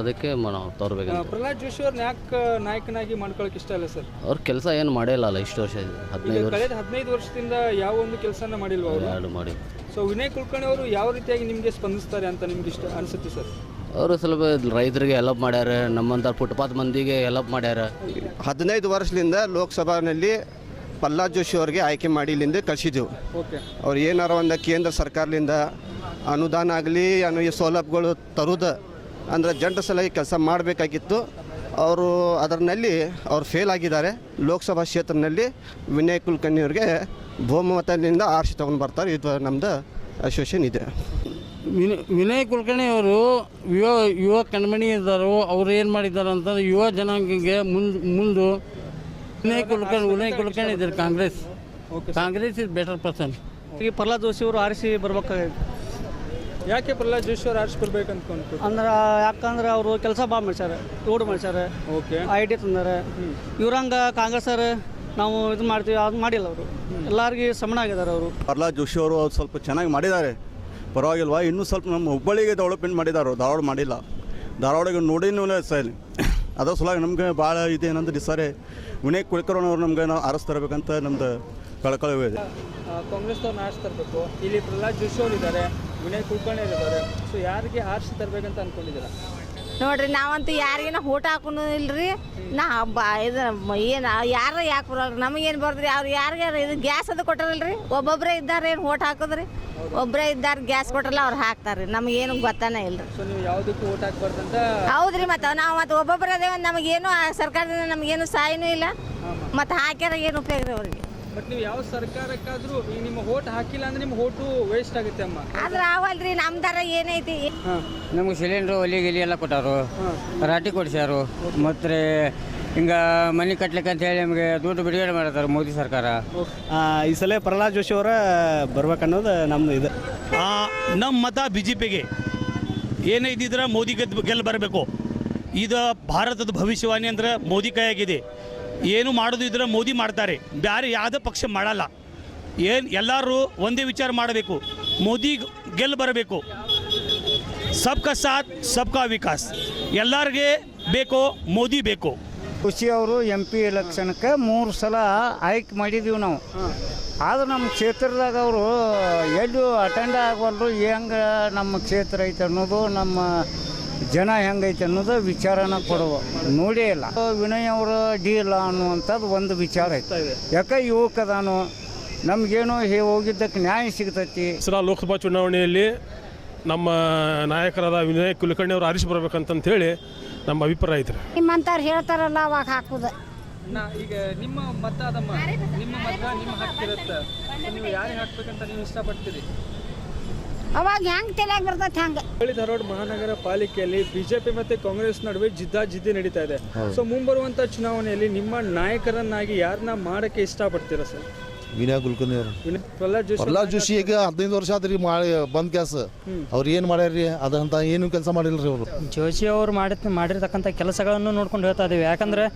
S10: ಅದಕ್ಕೆ ನಾವು ತೋರ್ಬೇಕಂತ.
S7: ಪ್ರಹ್ಲಾದ್ ಜೋಶಿ ಅವ್ರನ್ನ ಯಾಕೆ ನಾಯಕನಾಗಿ ಮಾಡ್ಕೊಳಕ್ ಇಷ್ಟ ಇಲ್ಲ ಸರ್?
S10: ಅವ್ರ ಕೆಲಸ ಏನು ಮಾಡಿಲ್ಲ ಅಲ್ಲ ಇಷ್ಟು ವರ್ಷ ಹದಿನೈದು ವರ್ಷ.
S7: ಕಳೆದ ಹದಿನೈದು ವರ್ಷದಿಂದ ಯಾವ ಒಂದು ಕೆಲಸನ ಮಾಡಿಲ್ವ ಅವರು?
S10: ಎರಡು ಮಾಡಿ
S7: ಸೊ ವಿನಯ್ ಕುಲಕರ್ಣಿ ಅವರು ಯಾವ ರೀತಿಯಾಗಿ ನಿಮಗೆ ಸ್ಪಂದಿಸ್ತಾರೆ ಅಂತ ನಿಮ್ಗೆ ಇಷ್ಟ ಅನಿಸುತ್ತೆ ಸರ್?
S10: ಅವರು ಸ್ವಲ್ಪ ರೈತರಿಗೆ ಹೆಲ್ಪ್ ಮಾಡ್ಯಾರ ನಮ್ಮಂತ ಫುಟ್ಪಾತ್ ಮಂದಿಗೆ ಹೆಲ್ಪ್ ಮಾಡ್ಯಾರ.
S11: ಹದಿನೈದು ವರ್ಷದಿಂದ ಲೋಕಸಭಾನಲ್ಲಿ ಪ್ರಹ್ಲಾದ್ ಜೋಶಿ ಅವ್ರಿಗೆ ಆಯ್ಕೆ ಮಾಡಿ ಇಲ್ಲಿಂದ ಕಳಿಸಿದ್ದೆವು ಅವ್ರು ಏನಾರ ಒಂದು ಕೇಂದ್ರ ಸರ್ಕಾರದಿಂದ ಅನುದಾನ ಆಗಲಿ ಅನು ಈ ಸೌಲಭ್ಯಗಳು ತರುದು ಅಂದರೆ ಜಂಟ ಸಲಹೆ ಕೆಲಸ ಮಾಡಬೇಕಾಗಿತ್ತು. ಅವರು ಅದರಲ್ಲಿ ಅವ್ರು ಫೇಲ್ ಆಗಿದ್ದಾರೆ. ಲೋಕಸಭಾ ಕ್ಷೇತ್ರದಲ್ಲಿ ವಿನಯ್ ಕುಲಕರ್ಣಿ ಅವ್ರಿಗೆ ಬಹುಮತದಿಂದ ಆರಿಸಿ ತೊಗೊಂಡು ಬರ್ತಾರೆ. ಇದು ನಮ್ಮದು ಅಸೋಸಿಯೇಷನ್ ಇದೆ.
S12: ವಿನಯ್ ವಿನಯ್ ಕುಲಕರ್ಣಿ ಅವರು ಯುವ ಯುವ ಕಣ್ಮಣಿ ಇದ್ದಾರೋ. ಅವ್ರು ಏನು ಮಾಡಿದ್ದಾರೆ ಅಂತಂದ್ರೆ ಯುವ ಜನಾಂಗಕ್ಕೆ ಮುಂದೆ ಮುಂದೆ ವಿನಯ್ ಕುಲಕರ್ಣಿ ವಿನಯ್ ಕುಲಕರ್ಣಿ ಇದ್ದಾರೆ Congress. Congress is better person
S13: ಈಗ ಪ್ರಹ್ಲಾದ್ ಜೋಶಿ ಅವರು ಆರಿಸಿ ಬರ್ಬೇಕಾಗಿತ್ತು
S7: ಯಾಕೆ ಪ್ರಹ್ಲಾದ್ ಜೋಶಿ ಅವ್ರು ಆರಿಸಿ ಬರ್ಬೇಕು ಅನ್ಕೊಂಡು
S13: ಅಂದ್ರೆ ಯಾಕಂದ್ರೆ ಅವರು ಕೆಲಸ ಭಾಳ ಮಾಡ್ಸ್ಯಾರ ರೋಡ್ ಮಾಡ್ಸ್ಯಾರೆ
S7: ಓಕೆ
S13: ಐ ಡಿ ತಂದಾರೆ. ಇವ್ರಂಗ ಕಾಂಗ್ರೆಸ್ ಅವರು ನಾವು ಇದು ಮಾಡ್ತೀವಿ ಅದು ಮಾಡಿಲ್ಲ ಅವರು. ಎಲ್ಲರಿಗೂ ಸಮಣ ಆಗಿದ್ದಾರೆ ಅವರು.
S14: ಪ್ರಹ್ಲಾದ್ ಜೋಶಿ ಅವರು ಸ್ವಲ್ಪ ಚೆನ್ನಾಗಿ ಮಾಡಿದ್ದಾರೆ. ಪರವಾಗಿಲ್ವಾ? ಇನ್ನೂ ಸ್ವಲ್ಪ ನಮ್ಮ ಹುಬ್ಬಳ್ಳಿಗೆ ಡೆವಲಪ್ಮೆಂಟ್ ಮಾಡಿದ್ದಾರೆ ಧಾರವಾಡ ಮಾಡಿಲ್ಲ. ಧಾರವಾಡಿಗೆ ನೋಡಿನೂ ಸರಿ.
S15: ಅದರ ಸಲುವಾಗಿ ನಮ್ಗೆ ಭಾಳ ಇದೆ ಏನಂದ್ರೆ ಈ ಸಾರಿ ವಿನಯ್ ಕುಳಕರ್ಣವ್ರು ನಮ್ಗೆ ನಾವು ಆರಸ್ ತರಬೇಕಂತ ನಮ್ದು ಕಳಕಳವೇ ಇದೆ
S7: ಕಾಂಗ್ರೆಸ್ ತರಬೇಕು. ಇಲ್ಲಿ ಪ್ರಹ್ಲಾದ್ ಜೋಶಿ ಅವರು ಇದ್ದಾರೆ ವಿನಯ್ ಕುಲಕರ್ಣಿ ಇದ್ದಾರೆ ಸೊ ಯಾರಿಗೆ ಆರಿಸಿ ತರಬೇಕಂತ ಅನ್ಕೊಂಡಿದ್ದೀರಾ?
S16: ನೋಡ್ರಿ ನಾವಂತೂ ಯಾರಿಗೇನ ಊಟ ಹಾಕೊಂಡು ಇಲ್ರಿ. ನಾ ಹಬ್ಬ ಇದು ಏನು ಯಾರ ಯಾಕೆ ಬರೋಲ್ಲ ನಮಗೇನು ಬರ್ದ್ರಿ ಅವ್ರು ಯಾರಿಗಾರ ಇದು ಗ್ಯಾಸ್ ಅದು ಕೊಟ್ಟಾರಲ್ರಿ ಒಬ್ಬೊಬ್ಬರೇ ಇದ್ದಾರೆ ಏನು ಓಟ್ ಹಾಕೋದ್ರಿ? ಒಬ್ಬರೇ ಇದ್ದಾರೆ ಗ್ಯಾಸ್ ಕೊಟ್ಟರಲ್ಲ ಅವ್ರು ಹಾಕ್ತಾರೆ ನಮಗೇನು ಗೊತ್ತಾನೆ ಇಲ್ರಿ. ಹೌದ್ರಿ ಮತ್ತೆ ನಾವು ಮತ್ತೆ ಒಬ್ಬೊಬ್ಬರೇ ಅದೇವ ನಮಗೇನು ಸರ್ಕಾರದಿಂದ ನಮಗೇನು ಸಹಾಯನೂ ಇಲ್ಲ. ಮತ್ತೆ ಹಾಕ್ಯಾರ ಏನು ಉಪಯೋಗ ರೀ ಅವ್ರಿಗೆ?
S7: ಬಟ್ ನೀವು ಯಾವ ಸರ್ಕಾರಕ್ಕಾದ್ರೂ ಈಗ ನಿಮ್ಮ ಓಟ್ ಹಾಕಿಲ್ಲ ಅಂದ್ರೆ ನಿಮ್ಮ ಓಟು ವೇಸ್ಟ್ ಆಗುತ್ತೆ ಅಮ್ಮ.
S16: ಆದ್ರೆ ಅವಲ್ರಿ ನಮ್ದಾರ ಏನೈತಿ?
S17: ನಮಗೆ ಸಿಲಿಂಡ್ರು ಒಲಿ ಗಿಲಿ ಎಲ್ಲ ಕೊಟ್ಟಾರು. ರಾಟಿ ಕೊಡಿಸ್ಯಾರು. ಮತ್ತೆ ಹಿಂಗ ಮನೆ ಕಟ್ಲಿಕ್ಕೆ ಅಂತ ಹೇಳಿ ನಮಗೆ ದುಡ್ಡು ಬಿಡುಗಡೆ ಮಾಡ್ತಾರೆ ಮೋದಿ ಸರ್ಕಾರ.
S18: ಈ ಸಲ ಪ್ರಹ್ಲಾದ್ ಜೋಶಿ ಅವರ ಬರ್ಬೇಕನ್ನೋದು ನಮ್ದು ಇದು.
S19: ನಮ್ಮ ಮತ ಬಿ ಜೆ ಪಿಗೆ ಏನೇ ಇದ್ದಿದ್ರೆ ಮೋದಿ ಗೆದ್ದು ಗೆಲ್ಲ ಬರಬೇಕು. ಇದು ಭಾರತದ ಭವಿಷ್ಯವಾಣಿ ಅಂದ್ರೆ ಮೋದಿ ಕೈಯಾಗಿದೆ. ಏನು ಮಾಡೋದು ಇದ್ರೆ ಮೋದಿ ಮಾಡ್ತಾರೆ. ಬೇರೆ ಯಾವುದೇ ಪಕ್ಷ ಮಾಡಲ್ಲ. ಏನು ಎಲ್ಲರೂ ಒಂದೇ ವಿಚಾರ ಮಾಡಬೇಕು. ಮೋದಿ ಗೆಲ್ಲ ಬರಬೇಕು. ಸಬ್ಕಾ ಸಾಥ್, ಸಬ್ಕಾ ವಿಕಾಸ್. ಎಲ್ಲರಿಗೆ ಬೇಕೋ ಮೋದಿ ಬೇಕು.
S17: ಖುಷಿ ಅವರು ಎಂ ಪಿ ಎಲೆಕ್ಷನ್ಕ್ಕೆ ಮೂರು ಸಲ ಆಯ್ಕೆ ಮಾಡಿದ್ದೀವಿ ನಾವು. ಆದ್ರೆ ನಮ್ಮ ಕ್ಷೇತ್ರದಾಗ ಅವರು ಎಲ್ಲೂ ಅಟೆಂಡ್ ಆಗವಲ್ರು ಹೆಂಗೆ ನಮ್ಮ ಕ್ಷೇತ್ರ ಐತೆ ಅನ್ನೋದು ನಮ್ಮ ಜನ ಹೆಂಗೈತೆ ಅನ್ನೋದು ವಿಚಾರನ ಕೊಡುವ. ನೋಡೇ ಇಲ್ಲ. ವಿನಯ್ ಅವರು ಡಿ ಇಲ್ಲ ಅನ್ನುವಂಥದ್ದು ಒಂದು ವಿಚಾರ ಐತೆ. ಯಾಕೆ ಯುವಕದಾನು ನಮಗೇನೋ ಹೇ ಹೋಗಿದ್ದಕ್ಕೆ ನ್ಯಾಯ ಸಿಗ್ತೈತಿ.
S20: ಸಲ ಲೋಕಸಭಾ ಚುನಾವಣೆಯಲ್ಲಿ ನಮ್ಮ ನಾಯಕರಾದ ವಿನಯ್ ಕುಲಕರ್ಣಿ ಅವರು ಆರಿಸಿ ಬರ್ಬೇಕಂತಂತ ಹೇಳಿ ನಮ್ಮ ಅಭಿಪ್ರಾಯ ಐತ್ರಿ.
S16: ನಿಮ್ಮಂತವ್ರು ಹೇಳ್ತಾರಲ್ಲ ಅವಾಗ ಹಾಕುದು.
S7: ನಾ ಈಗ ನಿಮ್ಮ ಮತ ಅದಮ್ಮ. ನಿಮ್ಮ ಮತ ನಿಮ್ಮ ಹಕ್ಕಿರುತ್ತೆ. ನೀವು ಯಾರಿಗೆ ಹಾಕ್ಬೇಕಂತ ನೀವು ಇಷ್ಟಪಡ್ತೀರಿ?
S16: ಅವಾಗ ಹೆಂಗೆ ತಲೆಯಾಗ ಬರ್ತೈತೆ ಹಂಗ.
S7: ಹುಬ್ಬಳ್ಳಿ ಧಾರವಾಡ ಮಹಾನಗರ ಪಾಲಿಕೆಯಲ್ಲಿ ಬಿಜೆಪಿ ಮತ್ತೆ ಕಾಂಗ್ರೆಸ್ ನಡುವೆ ಜಿದ್ದಾಜಿದ್ದಿ ನಡೀತಾ ಇದೆ. ಸೊ ಮುಂಬರುವಂತ ಚುನಾವಣೆಯಲ್ಲಿ ನಿಮ್ಮ ನಾಯಕರನ್ನಾಗಿ ಯಾರನ್ನ ಮಾಡಕ್ಕೆ ಇಷ್ಟಪಡ್ತೀರಾ ಸರ್?
S21: ವಿನಯ್ ಕುಲಕರ್ಣಿ ಅವರು.
S7: ಪ್ರಹ್ಲಾದ್ ಜೋಶಿ
S21: ಪ್ರಹ್ಲಾದ್ ಜೋಶಿ ಈಗ ಹದಿನೈದು ವರ್ಷ ಆದ್ರಿ ಮಾಡಿ ಬಂದ್ ಕ್ಯಾಸ್ ಅವ್ರು ಏನು ಮಾಡ್ಯಾರ್ರಿ? ಅದಂತ ಏನು ಕೆಲಸ ಮಾಡಿಲ್ರಿ ಅವರು?
S22: ಜೋಶಿ ಅವರು ಮಾಡಿ ಮಾಡಿರ್ತಕ್ಕಂಥ ಕೆಲಸಗಳನ್ನು ನೋಡ್ಕೊಂಡು ಹೇಳ್ತಾ ಇದ್ದೀವಿ ಯಾಕಂದ್ರೆ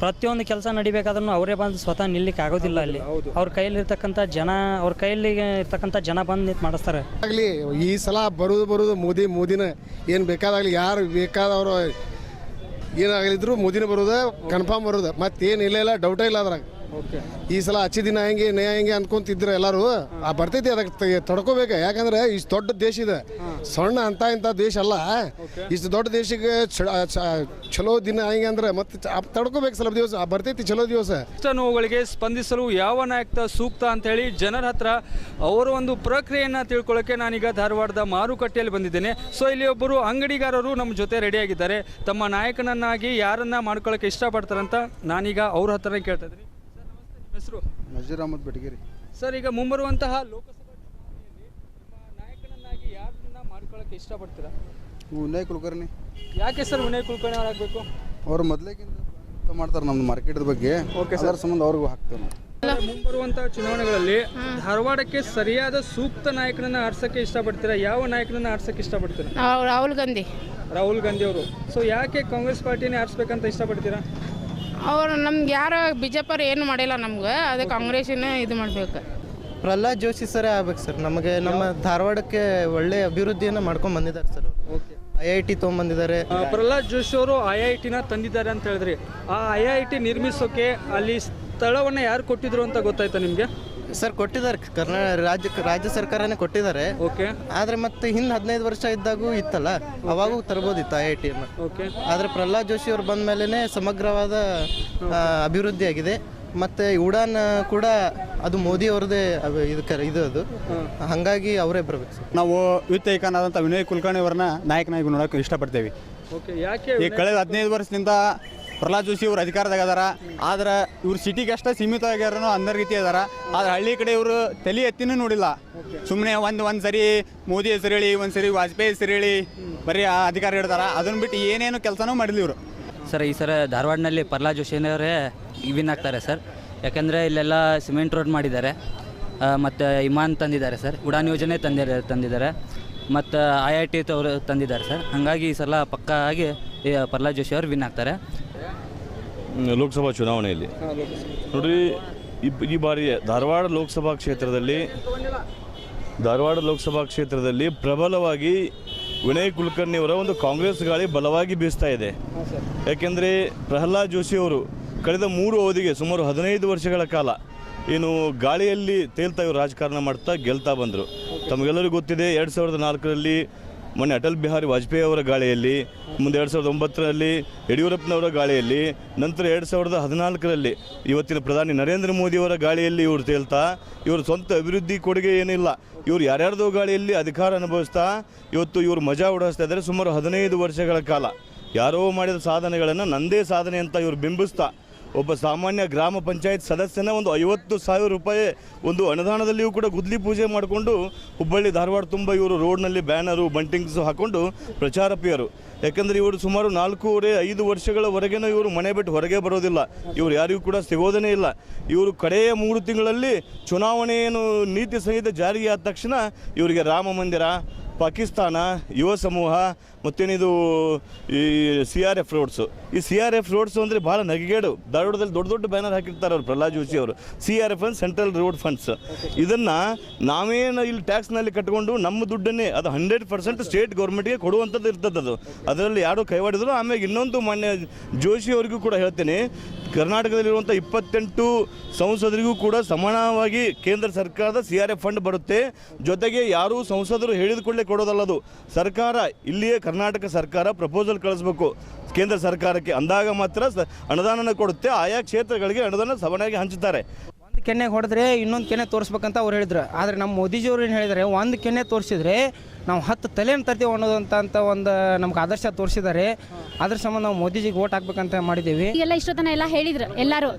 S22: ಪ್ರತಿಯೊಂದು ಕೆಲಸ ನಡಿಬೇಕಾದ್ರೂ ಅವರೇ ಬಂದು ಸ್ವತಃ ನಿಲ್ಲಿಕ್ಕೆ ಆಗೋದಿಲ್ಲ ಅಲ್ಲಿ. ಅವ್ರ ಕೈಯಲ್ಲಿ ಇರ್ತಕ್ಕಂಥ ಜನ ಅವ್ರ ಕೈಯಲ್ಲಿ ಇರ್ತಕ್ಕಂಥ ಜನ ಬಂದು ನಿಂತು ಮಾಡಿಸ್ತಾರೆ.
S18: ಆಗಲಿ ಈ ಸಲ ಬರೋದು ಬರೋದು ಮೋದಿ ಮೋದಿನ ಏನು ಬೇಕಾದಾಗಲಿ ಯಾರು ಬೇಕಾದವರು ಏನಾಗಲಿದ್ರು ಮೋದಿನ ಬರೋದು ಕನ್ಫರ್ಮ್ ಬರೋದು. ಮತ್ತೇನು ಇಲ್ಲ ಇಲ್ಲ ಡೌಟೇ ಇಲ್ಲ ಅದ್ರಾಗ. ಈ ಸಲ ಹಚ್ಚಿ ದಿನ ಹೆಂಗೆ ನಯ ಹೆಂಗೆ ಅನ್ಕೊಂತಿದ್ರು ಎಲ್ಲರೂ ಆ ಬರ್ತೈತಿ ಅದಕ್ಕೆ ತಡ್ಕೋಬೇಕು. ಯಾಕಂದ್ರೆ ಇಷ್ಟು ದೊಡ್ಡ ದೇಶ ಇದೆ. ಸಣ್ಣ ಅಂತ ಇಂಥ ದೇಶ ಅಲ್ಲ. ಇಷ್ಟು ದೊಡ್ಡ ದೇಶಕ್ಕೆ ಚಲೋ ದಿನ ಹೆಂಗೆ ಅಂದ್ರೆ ಮತ್ತೆ ತಡ್ಕೋಬೇಕು ಸ್ವಲ್ಪ ದಿವಸ. ಆ ಬರ್ತೈತಿ ಚಲೋ ದಿವಸ.
S7: ಇಷ್ಟ ನೋವುಗಳಿಗೆ ಸ್ಪಂದಿಸಲು ಯಾವ ನಾಯಕ ಸೂಕ್ತ ಅಂತ ಹೇಳಿ ಜನರ ಹತ್ರ ಅವರ ಒಂದು ಪ್ರಕ್ರಿಯೆಯನ್ನು ತಿಳ್ಕೊಳ್ಳೋಕೆ ನಾನೀಗ ಧಾರವಾಡದ ಮಾರುಕಟ್ಟೆಯಲ್ಲಿ ಬಂದಿದ್ದೇನೆ. ಸೊ ಇಲ್ಲಿ ಒಬ್ಬರು ಅಂಗಡಿಗಾರರು ನಮ್ಮ ಜೊತೆ ರೆಡಿಯಾಗಿದ್ದಾರೆ. ತಮ್ಮ ನಾಯಕನನ್ನಾಗಿ ಯಾರನ್ನ ಮಾಡ್ಕೊಳ್ಳೋಕೆ ಇಷ್ಟಪಡ್ತಾರಂತ ನಾನೀಗ ಅವ್ರ ಹತ್ರನೇ ಕೇಳ್ತಾ ಇದ್ದೀನಿ. ಹೆಸರು?
S18: ನಜೀರ್ ಅಹಮದ್ ಬೆಟಗೇರಿ.
S7: ಸರ್ ಈಗ ಮುಂಬರುವಂತಹ ಲೋಕಸಭಾ ಚುನಾವಣೆಯಲ್ಲಿ ನಿಮ್ಮ ನಾಯಕನನ್ನಾಗಿ ಯಾರನ್ನ ಮಾಡ್ಕೊಳ್ಳೋಕೆ ಇಷ್ಟಪಡ್ತೀರಾ?
S18: ವಿನಯ್ ಕುಲಕರ್ಣಿ.
S7: ಯಾಕೆ ಸರ್ ವಿನಯ್ ಕುಲಕರ್ಣಿ ಅವರಾಗಬೇಕು?
S18: ಅವ್ರು ಮೊದಲಿಗಿಂತ ಮಾಡ್ತಾರೆ ನಮ್ದು ಮಾರ್ಕೆಟ್ ಬಗ್ಗೆ.
S7: ಓಕೆ
S18: ಸರ್ ಸಂಬಂಧ ಅವ್ರಿಗೂ ಹಾಕ್ತೇವೆ
S7: ಮುಂಬರುವಂತಹ ಚುನಾವಣೆಗಳಲ್ಲಿ ಧಾರವಾಡಕ್ಕೆ ಸರಿಯಾದ ಸೂಕ್ತ ನಾಯಕನನ್ನ ಆಡ್ಸಕ್ಕೆ ಇಷ್ಟಪಡ್ತೀರಾ? ಯಾವ ನಾಯಕನನ್ನ ಆಡ್ಸಕ್ಕೆ ಇಷ್ಟಪಡ್ತೀರಾ?
S16: ರಾಹುಲ್ ಗಾಂಧಿ.
S7: ರಾಹುಲ್ ಗಾಂಧಿ ಅವರು. ಸೊ ಯಾಕೆ ಕಾಂಗ್ರೆಸ್ ಪಾರ್ಟಿನೇ ಆರಿಸ್ಬೇಕಂತ ಇಷ್ಟಪಡ್ತೀರಾ?
S16: ಅವ್ರು ನಮ್ಗೆ ಯಾರು ಬಿ ಜೆ ಪಿ ಏನು ಮಾಡಿಲ್ಲ ನಮ್ಗೆ ಅದು ಕಾಂಗ್ರೆಸ್ನೇ ಇದು ಮಾಡ್ಬೇಕು.
S18: ಪ್ರಹ್ಲಾದ್ ಜೋಶಿ ಸರೇ ಆಗ್ಬೇಕು ಸರ್ ನಮಗೆ ನಮ್ಮ ಧಾರವಾಡಕ್ಕೆ ಒಳ್ಳೆ ಅಭಿವೃದ್ಧಿಯನ್ನು ಮಾಡ್ಕೊಂಡು ಬಂದಿದ್ದಾರೆ sir
S7: okay
S18: I I T ತೊಗೊಂಬಂದಿದ್ದಾರೆ
S7: Pralhad Joshi ಅವರು ಐ ಐ ಟಿನ ತಂದಿದ್ದಾರೆ ಅಂತ ಹೇಳಿದ್ರಿ. ಆ ಐ ಐ ಟಿ ನಿರ್ಮಿಸೋಕೆ ಅಲ್ಲಿ ಸ್ಥಳವನ್ನು ಯಾರು ಕೊಟ್ಟಿದ್ರು ಅಂತ ಗೊತ್ತಾಯ್ತಾ ನಿಮಗೆ?
S18: ಸರ್ ಕೊಟ್ಟಿದ್ದಾರೆ ಕರ್ನಾಟಕ ರಾಜ್ಯ ರಾಜ್ಯ ಸರ್ಕಾರನೇ ಕೊಟ್ಟಿದ್ದಾರೆ.
S7: ಓಕೆ
S18: ಆದರೆ ಮತ್ತೆ ಹಿಂದೆ ಹದಿನೈದು ವರ್ಷ ಇದ್ದಾಗೂ ಇತ್ತಲ್ಲ ಅವಾಗೂ ತರ್ಬೋದಿತ್ತು ಐ ಐ ಟಿ
S7: ಓಕೆ
S18: ಆದರೆ ಪ್ರಹ್ಲಾದ್ ಜೋಶಿ ಅವ್ರು ಬಂದ ಮೇಲೇ ಸಮಗ್ರವಾದ ಆ, ಅಭಿವೃದ್ಧಿ ಆಗಿದೆ. ಮತ್ತು ಉಡಾನ್ ಕೂಡ ಅದು ಮೋದಿ ಅವ್ರದೇ ಅದು ಇದು ಇದು ಅದು. ಹಾಗಾಗಿ ಅವರೇ ಬರಬೇಕು ಸರ್.
S15: ನಾವು ಯುತ್ ಐಕಾನಾದಂಥ ವಿನಯ್ ಕುಲಕರ್ಣಿ ಅವರನ್ನ ನಾಯಕನಾಗಿ ನೋಡೋಕೆ ಇಷ್ಟಪಡ್ತೇವೆ.
S7: ಓಕೆ ಯಾಕೆ
S15: ಈ ಕಳೆದ ಹದಿನೈದು ವರ್ಷದಿಂದ ಪ್ರಹ್ಲಾದ್ ಜೋಶಿ ಅವರು ಅಧಿಕಾರದಾಗ ಅದಾರ. ಆದ್ರೆ ಇವ್ರು ಸಿಟಿಗೆ ಅಷ್ಟೇ ಸೀಮಿತ ಆಗ್ಯಾರನೋ ಅಂದ ರೀತಿ ಅದಾರ. ಆದ್ರೆ ಹಳ್ಳಿ ಕಡೆ ಇವರು ತಲೆ ಎತ್ತಿನೂ ನೋಡಿಲ್ಲ. ಸುಮ್ಮನೆ ಒಂದು ಒಂದು ಸರಿ ಮೋದಿ ಹೆಸರು ಹೇಳಿ ಒಂದು ಸರಿ ವಾಜಪೇಯಿ ಹೆಸರು ಹೇಳಿ ಬರೀ ಆ ಅಧಿಕಾರ ಹಿಡ್ದಾರ ಅದನ್ನು ಬಿಟ್ಟು ಏನೇನು ಕೆಲಸನೂ ಮಾಡಿಲ್ಲ ಇವರು.
S17: ಸರ್ ಈ ಸರ ಧಾರವಾಡನಲ್ಲಿ ಪ್ರಹ್ಲಾದ್ ಜೋಶಿನವರೇ ವಿನ್ ಆಗ್ತಾರೆ ಸರ್. ಯಾಕೆಂದರೆ ಇಲ್ಲೆಲ್ಲ ಸಿಮೆಂಟ್ ರೋಡ್ ಮಾಡಿದ್ದಾರೆ. ಮತ್ತು ಇಮಾನ್ ತಂದಿದ್ದಾರೆ ಸರ್. ಉಡಾನ್ ಯೋಜನೆ ತಂದಿದ್ದಾರೆ ತಂದಿದ್ದಾರೆ. ಮತ್ತು ಐ ಐ ಟಿ ತವರು ತಂದಿದ್ದಾರೆ ಸರ್. ಹಾಗಾಗಿ ಈ ಸಲ ಪಕ್ಕಾ ಆಗಿ ಪ್ರಹ್ಲಾದ್ ಜೋಶಿ ಅವರು ವಿನ್ ಆಗ್ತಾರೆ.
S20: ಲೋಕಸಭಾ ಚುನಾವಣೆಯಲ್ಲಿ. ನೋಡ್ರಿ ಈ ಈ ಬಾರಿ ಧಾರವಾಡ ಲೋಕಸಭಾ ಕ್ಷೇತ್ರದಲ್ಲಿ ಧಾರವಾಡ ಲೋಕಸಭಾ ಕ್ಷೇತ್ರದಲ್ಲಿ ಪ್ರಬಲವಾಗಿ ವಿನಯ್ ಕುಲಕರ್ಣಿ ಅವರ ಒಂದು ಕಾಂಗ್ರೆಸ್ ಗಾಳಿ ಬಲವಾಗಿ ಬೀಸ್ತಾ ಇದೆ. ಯಾಕೆಂದರೆ ಪ್ರಹ್ಲಾದ್ ಜೋಶಿ ಅವರು ಕಳೆದ ಮೂರು ಅವಧಿಗೆ ಸುಮಾರು ಹದಿನೈದು ವರ್ಷಗಳ ಕಾಲ ಏನು ಗಾಳಿಯಲ್ಲಿ ತೇಲ್ತಾ ಇವರು ರಾಜಕಾರಣ ಮಾಡ್ತಾ ಗೆಲ್ತಾ ಬಂದರು. ತಮಗೆಲ್ಲರಿಗೂ ಗೊತ್ತಿದೆ ಎರಡು ಸಾವಿರದ ನಾಲ್ಕರಲ್ಲಿ ಮೊನ್ನೆ ಅಟಲ್ ಬಿಹಾರಿ ವಾಜಪೇಯಿ ಅವರ ಗಾಳಿಯಲ್ಲಿ, ಮುಂದೆ ಎರಡು ಸಾವಿರದ ಒಂಬತ್ತರಲ್ಲಿ ಯಡಿಯೂರಪ್ಪನವರ ಗಾಳಿಯಲ್ಲಿ, ನಂತರ ಎರಡು ಸಾವಿರದ ಹದಿನಾಲ್ಕರಲ್ಲಿ ಇವತ್ತಿನ ಪ್ರಧಾನಿ ನರೇಂದ್ರ ಮೋದಿಯವರ ಗಾಳಿಯಲ್ಲಿ ಇವರು ತೇಲ್ತಾ, ಇವರು ಸ್ವಂತ ಅಭಿವೃದ್ಧಿ ಕೊಡುಗೆ ಏನಿಲ್ಲ. ಇವರು ಯಾರ್ಯಾರ್ದೋ ಗಾಳಿಯಲ್ಲಿ ಅಧಿಕಾರ ಅನುಭವಿಸ್ತಾ, ಇವತ್ತು ಇವರು ಮಜಾ ಓಡಿಸ್ತಾ ಇದ್ದಾರೆ ಸುಮಾರು ಹದಿನೈದು ವರ್ಷಗಳ ಕಾಲ. ಯಾರೋ ಮಾಡಿದ ಸಾಧನೆಗಳನ್ನು ನಂದೇ ಸಾಧನೆ ಅಂತ ಇವರು ಬಿಂಬಿಸ್ತಾ ಒಬ್ಬ ಸಾಮಾನ್ಯ ಗ್ರಾಮ ಪಂಚಾಯತ್ ಸದಸ್ಯನ ಒಂದು ಐವತ್ತು ಸಾವಿರ ರೂಪಾಯಿ ಒಂದು ಅನುದಾನದಲ್ಲಿಯೂ ಕೂಡ ಗುದ್ಲಿ ಪೂಜೆ ಮಾಡಿಕೊಂಡು ಹುಬ್ಬಳ್ಳಿ ಧಾರವಾಡ ತುಂಬ ಇವರು ರೋಡ್ನಲ್ಲಿ ಬ್ಯಾನರು, ಬಂಟಿಂಗ್ಸು ಹಾಕೊಂಡು ಪ್ರಚಾರ ಪಿಯರು ಯಾಕಂದರೆ ಇವರು ಸುಮಾರು ನಾಲ್ಕೂವರೆ, ಐದು ವರ್ಷಗಳವರೆಗೇನೂ ಇವರು ಮನೆ ಬಿಟ್ಟು ಹೊರಗೆ ಬರೋದಿಲ್ಲ. ಇವರು ಯಾರಿಗೂ ಕೂಡ ಸಿಗೋದೇ ಇಲ್ಲ. ಇವರು ಕಡೆಯ ಮೂರು ತಿಂಗಳಲ್ಲಿ ಚುನಾವಣೆಯನ್ನು ನೀತಿ ಸಂಹಿತೆ ಜಾರಿಗೆ ಆದ ತಕ್ಷಣ ಇವರಿಗೆ ರಾಮ ಮಂದಿರ ಪಾಕಿಸ್ತಾನ, ಯುವ ಸಮೂಹ ಮತ್ತೇನಿದು ಈ ಸಿ ಆರ್ ಎಫ್ ರೋಡ್ಸು ಈ ಸಿ ಆರ್ ಎಫ್ ರೋಡ್ಸು ಅಂದರೆ ಭಾಳ ನಗೆಗೇಡು. ಧಾರವಾಡದಲ್ಲಿ ದೊಡ್ಡ ದೊಡ್ಡ ಬ್ಯಾನರ್ ಹಾಕಿರ್ತಾರೆ ಅವರು, ಪ್ರಹ್ಲಾದ್ ಜೋಶಿ ಅವರು. ಸಿ ಆರ್ ಎಫ್ ಅಂದ್ರೆ ಸೆಂಟ್ರಲ್ ರೋಡ್ ಫಂಡ್ಸ್ ಇದನ್ನು ನಾವೇನು ಇಲ್ಲಿ ಟ್ಯಾಕ್ಸ್ನಲ್ಲಿ ಕಟ್ಕೊಂಡು ನಮ್ಮ ದುಡ್ಡನ್ನೇ, ಅದು ಹಂಡ್ರೆಡ್ ಪರ್ಸೆಂಟ್ ಸ್ಟೇಟ್ ಗೌರ್ಮೆಂಟ್ಗೆ ಕೊಡುವಂಥದ್ದು ಇರ್ತದೆ ಅದು ಅದರಲ್ಲಿ ಯಾರು ಕೈವಾಡಿದ್ರು, ಆಮೇಲೆ ಇನ್ನೊಂದು ಮಾನ್ಯ ಜೋಶಿ ಅವರಿಗೂ ಕೂಡ ಹೇಳ್ತೇನೆ ಕರ್ನಾಟಕದಲ್ಲಿರುವಂಥ ಇಪ್ಪತ್ತೆಂಟು ಸಂಸದರಿಗೂ ಕೂಡ ಸಮಾನವಾಗಿ ಕೇಂದ್ರ ಸರ್ಕಾರದ ಸಿ ಆರ್ ಎಫ್ ಫಂಡ್ ಬರುತ್ತೆ. ಜೊತೆಗೆ ಯಾರೂ ಸಂಸದರು ಹೇಳಿದ ಕೂಡಲೇ ಕೊಡೋದಲ್ಲದು ಸರ್ಕಾರ ಇಲ್ಲಿಯೇ ಕರ್ನಾಟಕ ಸರ್ಕಾರ ಪ್ರಪೋಸಲ್ ಕಳಿಸ್ಬೇಕು. ಕೇಂದ್ರ ಸರ್ಕಾರಕ್ಕೆ ಅಂದಾಗ ಮಾತ್ರ ಅನುದಾನನ ಕೊಡುತ್ತೆ. ಆಯಾ ಕ್ಷೇತ್ರಗಳಿಗೆ ಅನುದಾನ ಸಮಾನವಾಗಿ ಹಂಚುತ್ತಾರೆ.
S23: ಒಂದು ಕೆನ್ನೆ ಹೊಡೆದ್ರೆ ಇನ್ನೊಂದು ಕೆನ್ನೆ ತೋರಿಸ್ಬೇಕಂತ ಅವ್ರು ಹೇಳಿದ್ರು. ಆದರೆ ನಮ್ಮ ಮೋದಿಜಿಯವ್ರು ಏನು ಹೇಳಿದರೆ, ಒಂದು ಕೆನ್ನೆ ತೋರಿಸಿದ್ರೆ ನಾವು ಹತ್ತು ತಲೆಯನ್ನು ತರ್ತೀವಿ ಅನ್ನೋದಂತ ಅಂತ ಒಂದು ನಮ್ಗೆ ಆದರ್ಶ ತೋರಿಸಿದ್ದಾರೆ. ಅದ್ರ ಸಂಬಂಧ ನಾವು ಮೋದಿಜಿಗೆ ಓಟ್ ಹಾಕ್ಬೇಕಂತ ಮಾಡಿದ್ದೀವಿ.
S24: ಎಲ್ಲ ಇಷ್ಟೊತ್ತನ ಎಲ್ಲ ಹೇಳಿದ್ರು, ಎಲ್ಲರೂ.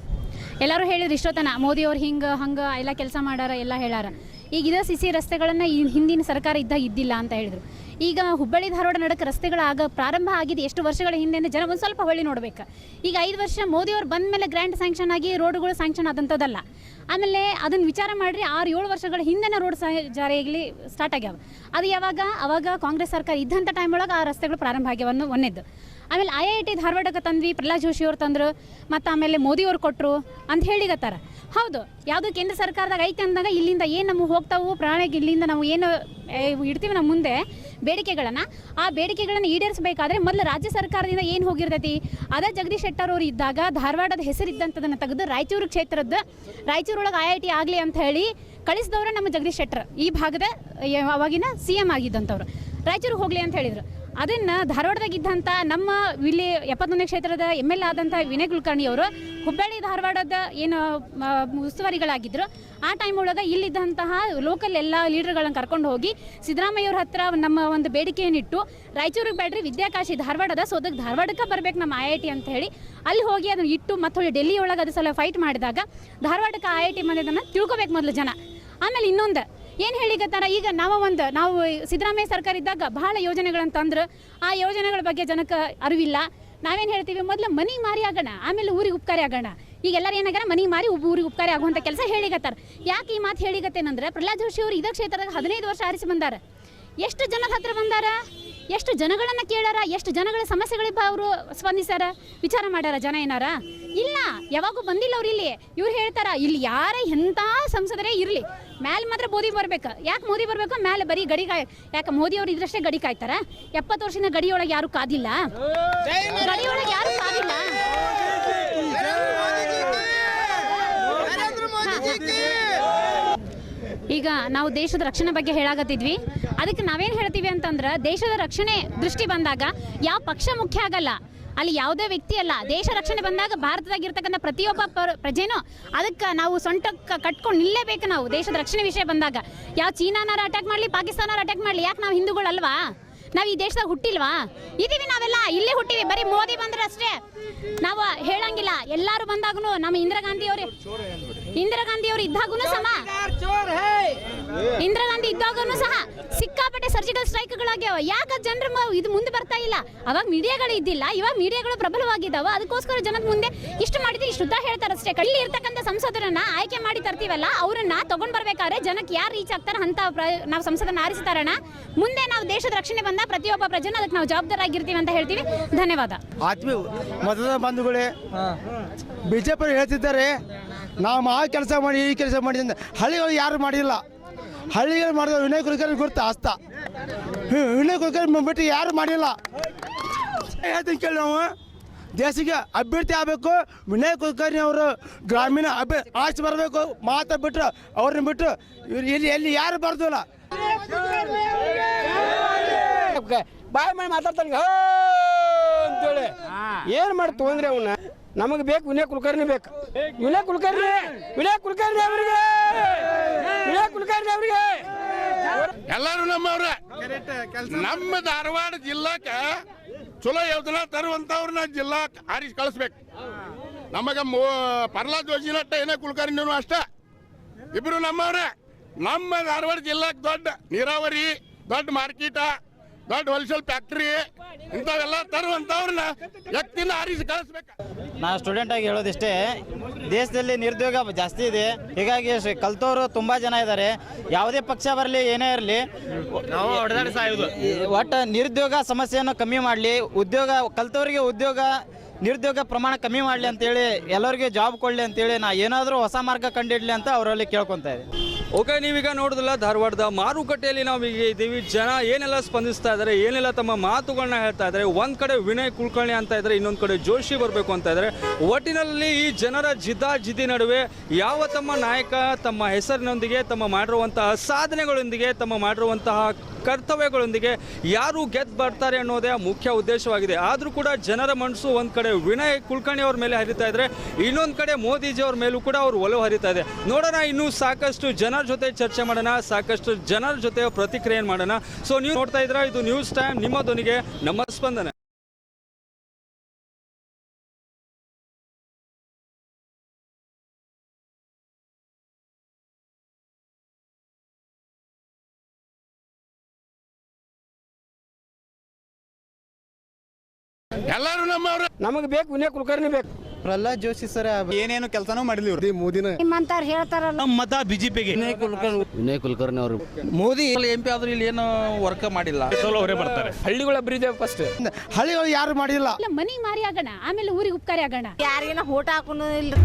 S24: ಎಲ್ಲರೂ ಹೇಳಿದ್ರು ಇಷ್ಟೊತ್ತನ ಮೋದಿ ಅವ್ರು ಹಿಂಗೆ, ಹಂಗೆ, ಎಲ್ಲ ಕೆಲಸ ಮಾಡ್ಯಾರ ಎಲ್ಲ ಹೇಳ್ಯಾರ. ಈಗ ಇದೇ ಸಿ ರಸ್ತೆಗಳನ್ನು ಈ ಹಿಂದಿನ ಸರ್ಕಾರ ಇದ್ದಾಗ ಇದ್ದಿಲ್ಲ ಅಂತ ಹೇಳಿದರು. ಈಗ ಹುಬ್ಬಳ್ಳಿ ಧಾರವಾಡ ನಡಕ ರಸ್ತೆಗಳಾಗ ಪ್ರಾರಂಭ ಆಗಿದೆ, ಎಷ್ಟು ವರ್ಷಗಳ ಹಿಂದೆ ಜನ ಒಂದು ಸ್ವಲ್ಪ ಹೊಳ್ಳಿ ನೋಡಬೇಕು. ಈಗ ಐದು ವರ್ಷ ಮೋದಿ ಅವ್ರು ಬಂದ ಮೇಲೆ ಗ್ರ್ಯಾಂಡ್ ಸ್ಯಾಂಕ್ಷನ್ ಆಗಿ ರೋಡ್ಗಳು ಸ್ಯಾಂಕ್ಷನ್ ಆದಂಥದ್ದಲ್ಲ. ಆಮೇಲೆ ಅದನ್ನು ವಿಚಾರ ಮಾಡಿರಿ, ಆರು ಏಳು ವರ್ಷಗಳ ಹಿಂದೆನೇ ರೋಡ್ ಸಹ ಜಾರಿಯಾಗಲಿ ಸ್ಟಾರ್ಟ್ ಆಗ್ಯಾವ. ಅದು ಯಾವಾಗ? ಅವಾಗ ಕಾಂಗ್ರೆಸ್ ಸರ್ಕಾರ ಇದ್ದಂಥ ಟೈಮ್ ಒಳಗೆ ಆ ರಸ್ತೆಗಳು ಪ್ರಾರಂಭ ಆಗ್ಯಾವ ಅನ್ನೋ ಒಂದೇದ್ದು. ಆಮೇಲೆ ಐ ಐ ಟಿ ಧಾರವಾಡಕ್ಕೆ ತಂದ್ವಿ, ಪ್ರಹ್ಲಾದ್ ಜೋಶಿ ಅವ್ರು ತಂದರು, ಮತ್ತು ಆಮೇಲೆ ಮೋದಿ ಅವ್ರು ಕೊಟ್ಟರು ಅಂತ ಹೇಳಿಗತ್ತಾರ ಹೌದು. ಯಾವುದು ಕೇಂದ್ರ ಸರ್ಕಾರದಾಗ ಐತೆ ಅಂದಾಗ ಇಲ್ಲಿಂದ ಏನು ನಮಗೆ ಹೋಗ್ತಾವು ಪ್ರಾಣಿಗೆ ಇಲ್ಲಿಂದ ನಾವು ಏನು ಇಡ್ತೀವಿ ನಮ್ಮ ಮುಂದೆ ಬೇಡಿಕೆಗಳನ್ನು. ಆ ಬೇಡಿಕೆಗಳನ್ನು ಈಡೇರಿಸಬೇಕಾದ್ರೆ ಮೊದಲು ರಾಜ್ಯ ಸರ್ಕಾರದಿಂದ ಏನು ಹೋಗಿರ್ತೈತಿ? ಅದೇ ಜಗದೀಶ್ ಶೆಟ್ಟರ್ ಅವರು ಇದ್ದಾಗ ಧಾರವಾಡದ ಹೆಸರಿದ್ದಂಥದನ್ನು ತೆಗೆದು ರಾಯಚೂರು ಕ್ಷೇತ್ರದ ರಾಯಚೂರೊಳಗೆ ಐ ಐ ಟಿ ಆಗಲಿ ಅಂತ ಹೇಳಿ ಕಳಿಸಿದವರು ನಮ್ಮ ಜಗದೀಶ್ ಶೆಟ್ಟರ್. ಈ ಭಾಗದ ಅವಾಗಿನ ಸಿ ಎಂ ಆಗಿದ್ದಂಥವ್ರು. ರಾಯಚೂರಿಗೆ ಹೋಗಲಿ ಅಂತ ಹೇಳಿದರು. ಅದನ್ನು ಧಾರವಾಡದಾಗಿದ್ದಂಥ ನಮ್ಮ ಇಲ್ಲಿ ಎಪ್ಪತ್ತೊಂದನೇ ಕ್ಷೇತ್ರದ ಎಂ ಎಲ್ ಆದಂಥ ವಿನಯ್ ಕುಲಕರ್ಣಿ ಅವರು ಹುಬ್ಬಳ್ಳಿ ಧಾರವಾಡದ ಏನು ಉಸ್ತುವಾರಿಗಳಾಗಿದ್ರು. ಆ ಟೈಮ್ ಒಳಗೆ ಇಲ್ಲಿದ್ದಂತಹ ಲೋಕಲ್ ಎಲ್ಲ ಲೀಡರ್ಗಳನ್ನ ಕರ್ಕೊಂಡು ಹೋಗಿ ಸಿದ್ದರಾಮಯ್ಯವ್ರ ಹತ್ರ ನಮ್ಮ ಒಂದು ಬೇಡಿಕೆಯನ್ನಿಟ್ಟು ರಾಯಚೂರಿಗೆ ಬೇಡ್ರಿ, ವಿದ್ಯಾಕಾಶಿ ಧಾರವಾಡದ ಸೊ ಅದಕ್ಕೆ ಧಾರವಾಡಕ್ಕೆ ಬರ್ಬೇಕು ನಮ್ಮ ಐ ಐ ಟಿ ಅಂತ ಹೇಳಿ ಅಲ್ಲಿ ಹೋಗಿ ಅದನ್ನು ಇಟ್ಟು ಮತ್ತೆ ಡೆಲ್ಲಿ ಒಳಗೆ ಅದು ಸಲ ಫೈಟ್ ಮಾಡಿದಾಗ ಧಾರವಾಡಕ್ಕೆ ಐ ಐ ಟಿ ಬಂದಿದ್ದನ್ನು ತಿಳ್ಕೊಬೇಕು ಮೊದಲು ಜನ. ಆಮೇಲೆ ಇನ್ನೊಂದು ಏನು ಹೇಳಿಗತ್ತಾರ ಈಗ ನಾವು ಒಂದು, ನಾವು ಸಿದ್ದರಾಮಯ್ಯ ಸರ್ಕಾರ ಇದ್ದಾಗ ಬಹಳ ಯೋಜನೆಗಳನ್ನು ತಂದ್ರೆ. ಆ ಯೋಜನೆಗಳ ಬಗ್ಗೆ ಜನಕ್ಕೆ ಅರಿವಿಲ್ಲ. ನಾವೇನು ಹೇಳ್ತೀವಿ? ಮೊದಲು ಮನೆ ಮಾರಿ ಆಗೋಣ, ಆಮೇಲೆ ಊರಿಗೆ ಉಪಕಾರಿ ಆಗೋಣ. ಈಗ ಎಲ್ಲರೂ ಏನಾಗ್ಯಾರ? ಮನೆ ಮಾರಿ ಊರಿಗೆ ಉಪಕಾರಿ ಆಗುವಂಥ ಕೆಲಸ ಹೇಳಿಗತ್ತಾರ ಯಾಕೆ ಈ ಮಾತು ಹೇಳಿಗತ್ತೇನಂದ್ರೆ ಪ್ರಹ್ಲಾದ್ ಜೋಶಿ ಅವರು ಇದೇ ಕ್ಷೇತ್ರದಾಗ ಹದಿನೈದು ವರ್ಷ ಆರಿಸಿ ಬಂದಾರ. ಎಷ್ಟು ಜನರ ಹತ್ರ ಬಂದಾರ? ಎಷ್ಟು ಜನಗಳನ್ನ ಕೇಳಾರ ಎಷ್ಟು ಜನಗಳ ಸಮಸ್ಯೆಗಳಿಗೆ ಅವರು ಸ್ಪಂದಿಸ್ಯಾರ? ವಿಚಾರ ಮಾಡ್ಯಾರ ಜನ ಏನಾರ? ಇಲ್ಲ ಯಾವಾಗೂ ಬಂದಿಲ್ಲ ಅವ್ರು ಇಲ್ಲಿ. ಇವ್ರು ಹೇಳ್ತಾರ ಇಲ್ಲಿ ಯಾರೇ ಎಂಥ ಸಂಸದರೇ ಇರಲಿ. ಮ್ಯಾಲೆ ಮಾತ್ರ ಮೋದಿ ಬರ್ಬೇಕು. ಯಾಕೆ ಮೋದಿ ಬರ್ಬೇಕು? ಮ್ಯಾಲೆ ಬರೀ ಗಡಿ ಕಾಯ್ ಯಾಕೆ ಮೋದಿ ಅವ್ರು ಇದ್ರಷ್ಟೇ ಗಡಿ ಕಾಯ್ತಾರ? ಎಪ್ಪತ್ತು ವರ್ಷದಿಂದ ಗಡಿಯೊಳಗೆ ಯಾರು ಕಾದಿಲ್ಲ? ಗಡಿಯೊಳಗೆ ಯಾರು ಕಾದಿಲ್ಲ? ಈಗ ನಾವು ದೇಶದ ರಕ್ಷಣೆ ಬಗ್ಗೆ ಹೇಳಾಗತ್ತಿದ್ವಿ ಅದಕ್ಕೆ ನಾವೇನು ಹೇಳ್ತೀವಿ ಅಂತಂದ್ರೆ, ದೇಶದ ರಕ್ಷಣೆ ದೃಷ್ಟಿ ಬಂದಾಗ ಯಾವ ಪಕ್ಷ ಮುಖ್ಯ ಆಗಲ್ಲ. ಅಲ್ಲಿ ಯಾವುದೇ ವ್ಯಕ್ತಿ ಅಲ್ಲ. ದೇಶ ರಕ್ಷಣೆ ಬಂದಾಗ ಭಾರತದಾಗಿರ್ತಕ್ಕಂಥ ಪ್ರತಿಯೊಬ್ಬ ಪರ, ಪ್ರಜೆನೂ ಅದಕ್ಕೆ ನಾವು ಸೊಂಟ ಕಟ್ಕೊಂಡು ನಿಲ್ಲೇಬೇಕು ನಾವು ದೇಶದ ರಕ್ಷಣೆ ವಿಷಯ ಬಂದಾಗ. ಯಾವ ಚೀನಾನಾರ ಅಟ್ಯಾಕ್ ಮಾಡಲಿ, ಪಾಕಿಸ್ತಾನಾರ ಅಟ್ಯಾಕ್ ಮಾಡಲಿ, ಯಾಕೆ ನಾವು ಹಿಂದೂಗಳಲ್ವಾ ನಾವು ಈ ದೇಶದಾಗ ಹುಟ್ಟಿಲ್ವಾ? ಇದೀವಿ ನಾವೆಲ್ಲ, ಇಲ್ಲೇ ಹುಟ್ಟಿವಿ, ಬರೀ ಮೋದಿ ಬಂದ್ರೆ ಅಷ್ಟೇ. ನಾವು ಹೇಳಂಗಿಲ್ಲ, ಎಲ್ಲರೂ ಬಂದಾಗೂ ನಮ್ಮ ಇಂದಿರಾ ಗಾಂಧಿ ಅವರು ಇಂದಿರಾ ಗಾಂಧಿ ಅವರು ಇದ್ದಾಗೂ ಸಮ ಇಂದಿರಾ ಗಾಂಧಿ ಇದ್ದಾಗೂ ಸಹ ಸಿಕ್ಕಾಪಟ್ಟೆ ಸರ್ಜಿಕಲ್ ಸ್ಟ್ರೈಕ್ಗಳಾಗ್ಯಾವ. ಯಾಕೆ ಜನರು ಇದು ಮುಂದೆ ಬರ್ತಾ ಇಲ್ಲ? ಅವಾಗ ಮೀಡಿಯಾಗಳು ಇದ್ದಿಲ್ಲ ಇವಾಗ ಮೀಡಿಯಾಗಳು ಪ್ರಬಲವಾಗಿದ್ದಾವ ಅದಕ್ಕೋಸ್ಕರ ಜನದ ಮುಂದೆ ಇಷ್ಟು ಮಾಡಿದ್ರೆ ಇಷ್ಟು ಉದ್ದ ಹೇಳ್ತಾರೆ ಅಷ್ಟೇ. ಇಲ್ಲಿ ಇರ್ತಕ್ಕಂಥ ಸಂಸದರನ್ನ ಆಯ್ಕೆ ಮಾಡಿ ತರ್ತೀವಲ್ಲ ಅವರನ್ನ ತಗೊಂಡ್ ಬರ್ಬೇಕಾದ್ರೆ ಜನಕ್ಕೆ ಯಾರು ರೀಚ್ ಆಗ್ತಾರೆ ಅಂತ ನಾವು ಸಂಸದನ್ನ ಆರಿಸ್ತಾರಣ. ಮುಂದೆ ನಾವು ದೇಶದ ರಕ್ಷಣೆ ಬಂದ ಪ್ರತಿಯೊಬ್ಬ ಪ್ರಜೆನ ಅದಕ್ಕೆ ನಾವು ಜವಾಬ್ದಾರಾಗಿರ್ತೀವಿ ಅಂತ ಹೇಳ್ತೀವಿ. ಧನ್ಯವಾದ.
S25: ಆತ್ಮೀಯ ಮತದ ಬಂಧುಗಳೇ ಬಿಜೆಪಿ ಹೇಳ್ತಿದ್ದಾರೆ ನಾವು ಆ ಕೆಲಸ ಮಾಡಿ ಈ ಕೆಲಸ ಮಾಡಿ ಹಳ್ಳಿಗಳು ಯಾರು ಮಾಡಿಲ್ಲ. ಹಳ್ಳಿಗಳು ಮಾಡಿದ ವಿನಯ್ ಕುಲಕರ್ಣಿ ಗುರುತ ಆಸ್ತ.
S3: ವಿ- ವಿನಯ್ ಕುಲಕರ್ಣಿ ಬಿಟ್ಟು ಯಾರು ಮಾಡಿಲ್ಲ. ಹೇಳ್ತೀನಿ ಕೇಳಿ ನಾವು. ದೇಶಕ್ಕೆ ಅಭ್ಯರ್ಥಿ ಆಗಬೇಕು ವಿನಯ್ ಕುಲಕರ್ಣಿ ಅವರು ಗ್ರಾಮೀಣ ಅಭ್ಯ ಆಸ್ತಿ ಬರಬೇಕು ಮಾತಾ ಬಿಟ್ಟರು ಅವ್ರನ್ನ ಬಿಟ್ಟು ಇವ್ರು ಇಲ್ಲಿ ಎಲ್ಲಿ ಯಾರು ಬರ್ದಿಲ್ಲ
S8: ಬಾಯ್ ಮಾಡಿ ಮಾತಾಡ್ತಾನೆ ಅಂತೇಳಿ. ಏನು ಮಾಡಿ ತೊಂದ್ರೆ ಅವನ್ನ ನಮಗೆ ಬೇಕು ವಿನಯ್ ಕುಲಕರ್ಣಿ ಬೇಕು. ವಿನಯ್ ಕುಲಕರ್ಣಿ ವಿನಯ್ ಕುಲಕರ್ಣಿ ಅವರಿಗೆ. ವಿನಯ್ ಕುಲಕರ್ಣಿ ಅವರಿಗೆ.
S26: ಎಲ್ಲರೂ ನಮ್ಮವ್ರೆ. ನಮ್ಮ ಧಾರವಾಡ ಜಿಲ್ಲಾಕ ಚಲೋ ಯೋಜನಾ ತರುವಂತವ್ರನ್ನ ಜಿಲ್ಲಾ ಆರಿಸಿ ಕಳಿಸ್ಬೇಕು. ನಮಗೆ ಮೋ ಪ್ರಹ್ಲಾದ್ ಜೋಶಿನಟ್ಟ ಏನೇ ಕುಲಕರ್ಣಿನೂ ಅಷ್ಟ. ಇಬ್ರು ನಮ್ಮವ್ರೆ. ನಮ್ಮ ಧಾರವಾಡ ಜಿಲ್ಲಾಕ್ ದೊಡ್ಡ ನೀರಾವರಿ ದೊಡ್ಡ ಮಾರ್ಕೆಟ ದೊಡ್ಡ ಹೋಲ್ಸೇಲ್ ಫ್ಯಾಕ್ಟ್ರಿ ಇಂಥವೆಲ್ಲ ತರುವಂತವ್ರನ್ನ ವ್ಯಕ್ತಿನ ಆರಿಸಿ ಕಳಿಸ್ಬೇಕು.
S27: ನಾ ಸ್ಟೂಡೆಂಟ್ ಆಗಿ ಹೇಳೋದಿಷ್ಟೇ ದೇಶದಲ್ಲಿ ನಿರುದ್ಯೋಗ ಜಾಸ್ತಿ ಇದೆ. ಹೀಗಾಗಿ ಶ- ಕಲ್ತವ್ರು ತುಂಬ ಜನ ಇದ್ದಾರೆ. ಯಾವುದೇ ಪಕ್ಷ ಬರಲಿ ಏನೇ ಇರಲಿ ಒಟ್ಟು ನಿರುದ್ಯೋಗ ಸಮಸ್ಯೆಯನ್ನು ಕಮ್ಮಿ ಮಾಡಲಿ. ಉದ್ಯೋಗ ಕಲ್ತವ್ರಿಗೆ ಉದ್ಯೋಗ ನಿರುದ್ಯೋಗ ಪ್ರಮಾಣ ಕಮ್ಮಿ ಮಾಡಲಿ ಅಂತೇಳಿ, ಎಲ್ಲರಿಗೂ ಜಾಬ್ ಕೊಡಲಿ ಅಂತೇಳಿ ನಾ ಏನಾದರೂ ಹೊಸ ಮಾರ್ಗ ಕಂಡಿಡ್ಲಿ ಅಂತ ಅವರಲ್ಲಿ ಕೇಳ್ಕೊತಾ ಇದೆ
S7: ಓಕೆ, ನೀವೀಗ ನೋಡೋದಿಲ್ಲ, ಧಾರವಾಡದ ಮಾರುಕಟ್ಟೆಯಲ್ಲಿ ನಾವು ಈಗ ಇದ್ದೀವಿ. ಜನ ಏನೆಲ್ಲ ಸ್ಪಂದಿಸ್ತಾ ಇದ್ದಾರೆ, ಏನೆಲ್ಲ ತಮ್ಮ ಮಾತುಗಳನ್ನ ಹೇಳ್ತಾ ಇದ್ದಾರೆ, ಒಂದು ಕಡೆ ವಿನಯ್ ಕುಲಕರ್ಣಿ ಅಂತ ಇದ್ದಾರೆ, ಇನ್ನೊಂದು ಕಡೆ ಜೋಶಿ ಬರಬೇಕು ಅಂತ ಇದ್ದಾರೆ. ಒಟ್ಟಿನಲ್ಲಿ ಈ ಜನರ ಜಿದ್ದಾಜಿದ್ದಿ ನಡುವೆ ಯಾವ ತಮ್ಮ ನಾಯಕ ತಮ್ಮ ಹೆಸರಿನೊಂದಿಗೆ ತಮ್ಮ ಮಾಡಿರುವಂತಹ ಸಾಧನೆಗಳೊಂದಿಗೆ ತಮ್ಮ ಮಾಡಿರುವಂತಹ ಕರ್ತವ್ಯಗಳೊಂದಿಗೆ ಯಾರು ಗೆದ್ದು ಬರ್ತಾರೆ ಅನ್ನೋದೇ ಮುಖ್ಯ ಉದ್ದೇಶವಾಗಿದೆ. ಆದರೂ ಕೂಡ ಜನರ ಮನಸ್ಸು ಒಂದು ಕಡೆ ವಿನಯ್ ಕುಲಕರ್ಣಿ ಅವ್ರ ಮೇಲೆ ಹರಿತಾ ಇದ್ರೆ ಇನ್ನೊಂದು ಕಡೆ ಮೋದಿಜಿ ಅವ್ರ ಮೇಲೂ ಕೂಡ ಅವರು ಒಲವು ಹರಿತಾ ಇದೆ. ನೋಡೋಣ ಇನ್ನೂ ಸಾಕಷ್ಟು ಜನರ ಜೊತೆ ಚರ್ಚೆ ಮಾಡೋಣ, ಸಾಕಷ್ಟು ಜನರ ಜೊತೆ ಪ್ರತಿಕ್ರಿಯೆ ಮಾಡೋಣ. ಸೊ ನೀವು ನೋಡ್ತಾ ಇದ್ರ ಇದು ನ್ಯೂಸ್ ಟೈಮ್ ನಿಮ್ಮ ಧ್ವನಿಗೆ ನಮ್ಮ ಸ್ಪಂದನೆ.
S8: ನಮಗೆ ಬೇಕು ವಿನಯ್ ಕುಲಕರ್ಣಿ ಬೇಕು.
S27: ಪ್ರಹ್ಲಾದ್ ಜೋಶಿ ಸರ್
S15: ಏನೇನು ಕೆಲಸನೂ ಮಾಡಿಲ್ಲ ಇವ್ರು. ಮೋದಿನ.
S13: ನಿಮ್ಮಂತಾರ ಹೇಳ್ತಾರಲ್ಲ.
S19: ನಮ್ಮ ಮತ ಬಿಜೆಪಿಗೆ.
S28: ವಿನಯ್ ಕುಲಕರ್ಣಿ
S10: ವಿನಯ್ ಕುಲಕರ್ಣಿ ಅವರು.
S5: ಮೋದಿ ಎಂ ಪಿ ಆದ್ರೂ ಇಲ್ಲಿ ಏನು ವರ್ಕ್ ಮಾಡಿಲ್ಲ.
S1: ಸೋಲೋ ಅವರೇ ಬರ್ತಾರೆ.
S6: ಹಳ್ಳಿಗಳ ಅಭಿವೃದ್ಧಿ ಫಸ್ಟ್
S3: ಹಳ್ಳಿಗಳು ಯಾರು ಮಾಡಿಲ್ಲ.
S24: ಇಲ್ಲ ಮನಿಗೆ ಮಾರಿ ಆಗೋಣ ಆಮೇಲೆ ಊರಿಗೆ ಉಪಕಾರಿ ಆಗೋಣ.
S13: ಯಾರಿಗೇನ ಊಟ ಹಾಕೊಂಡು ಇಲ್ರಿ.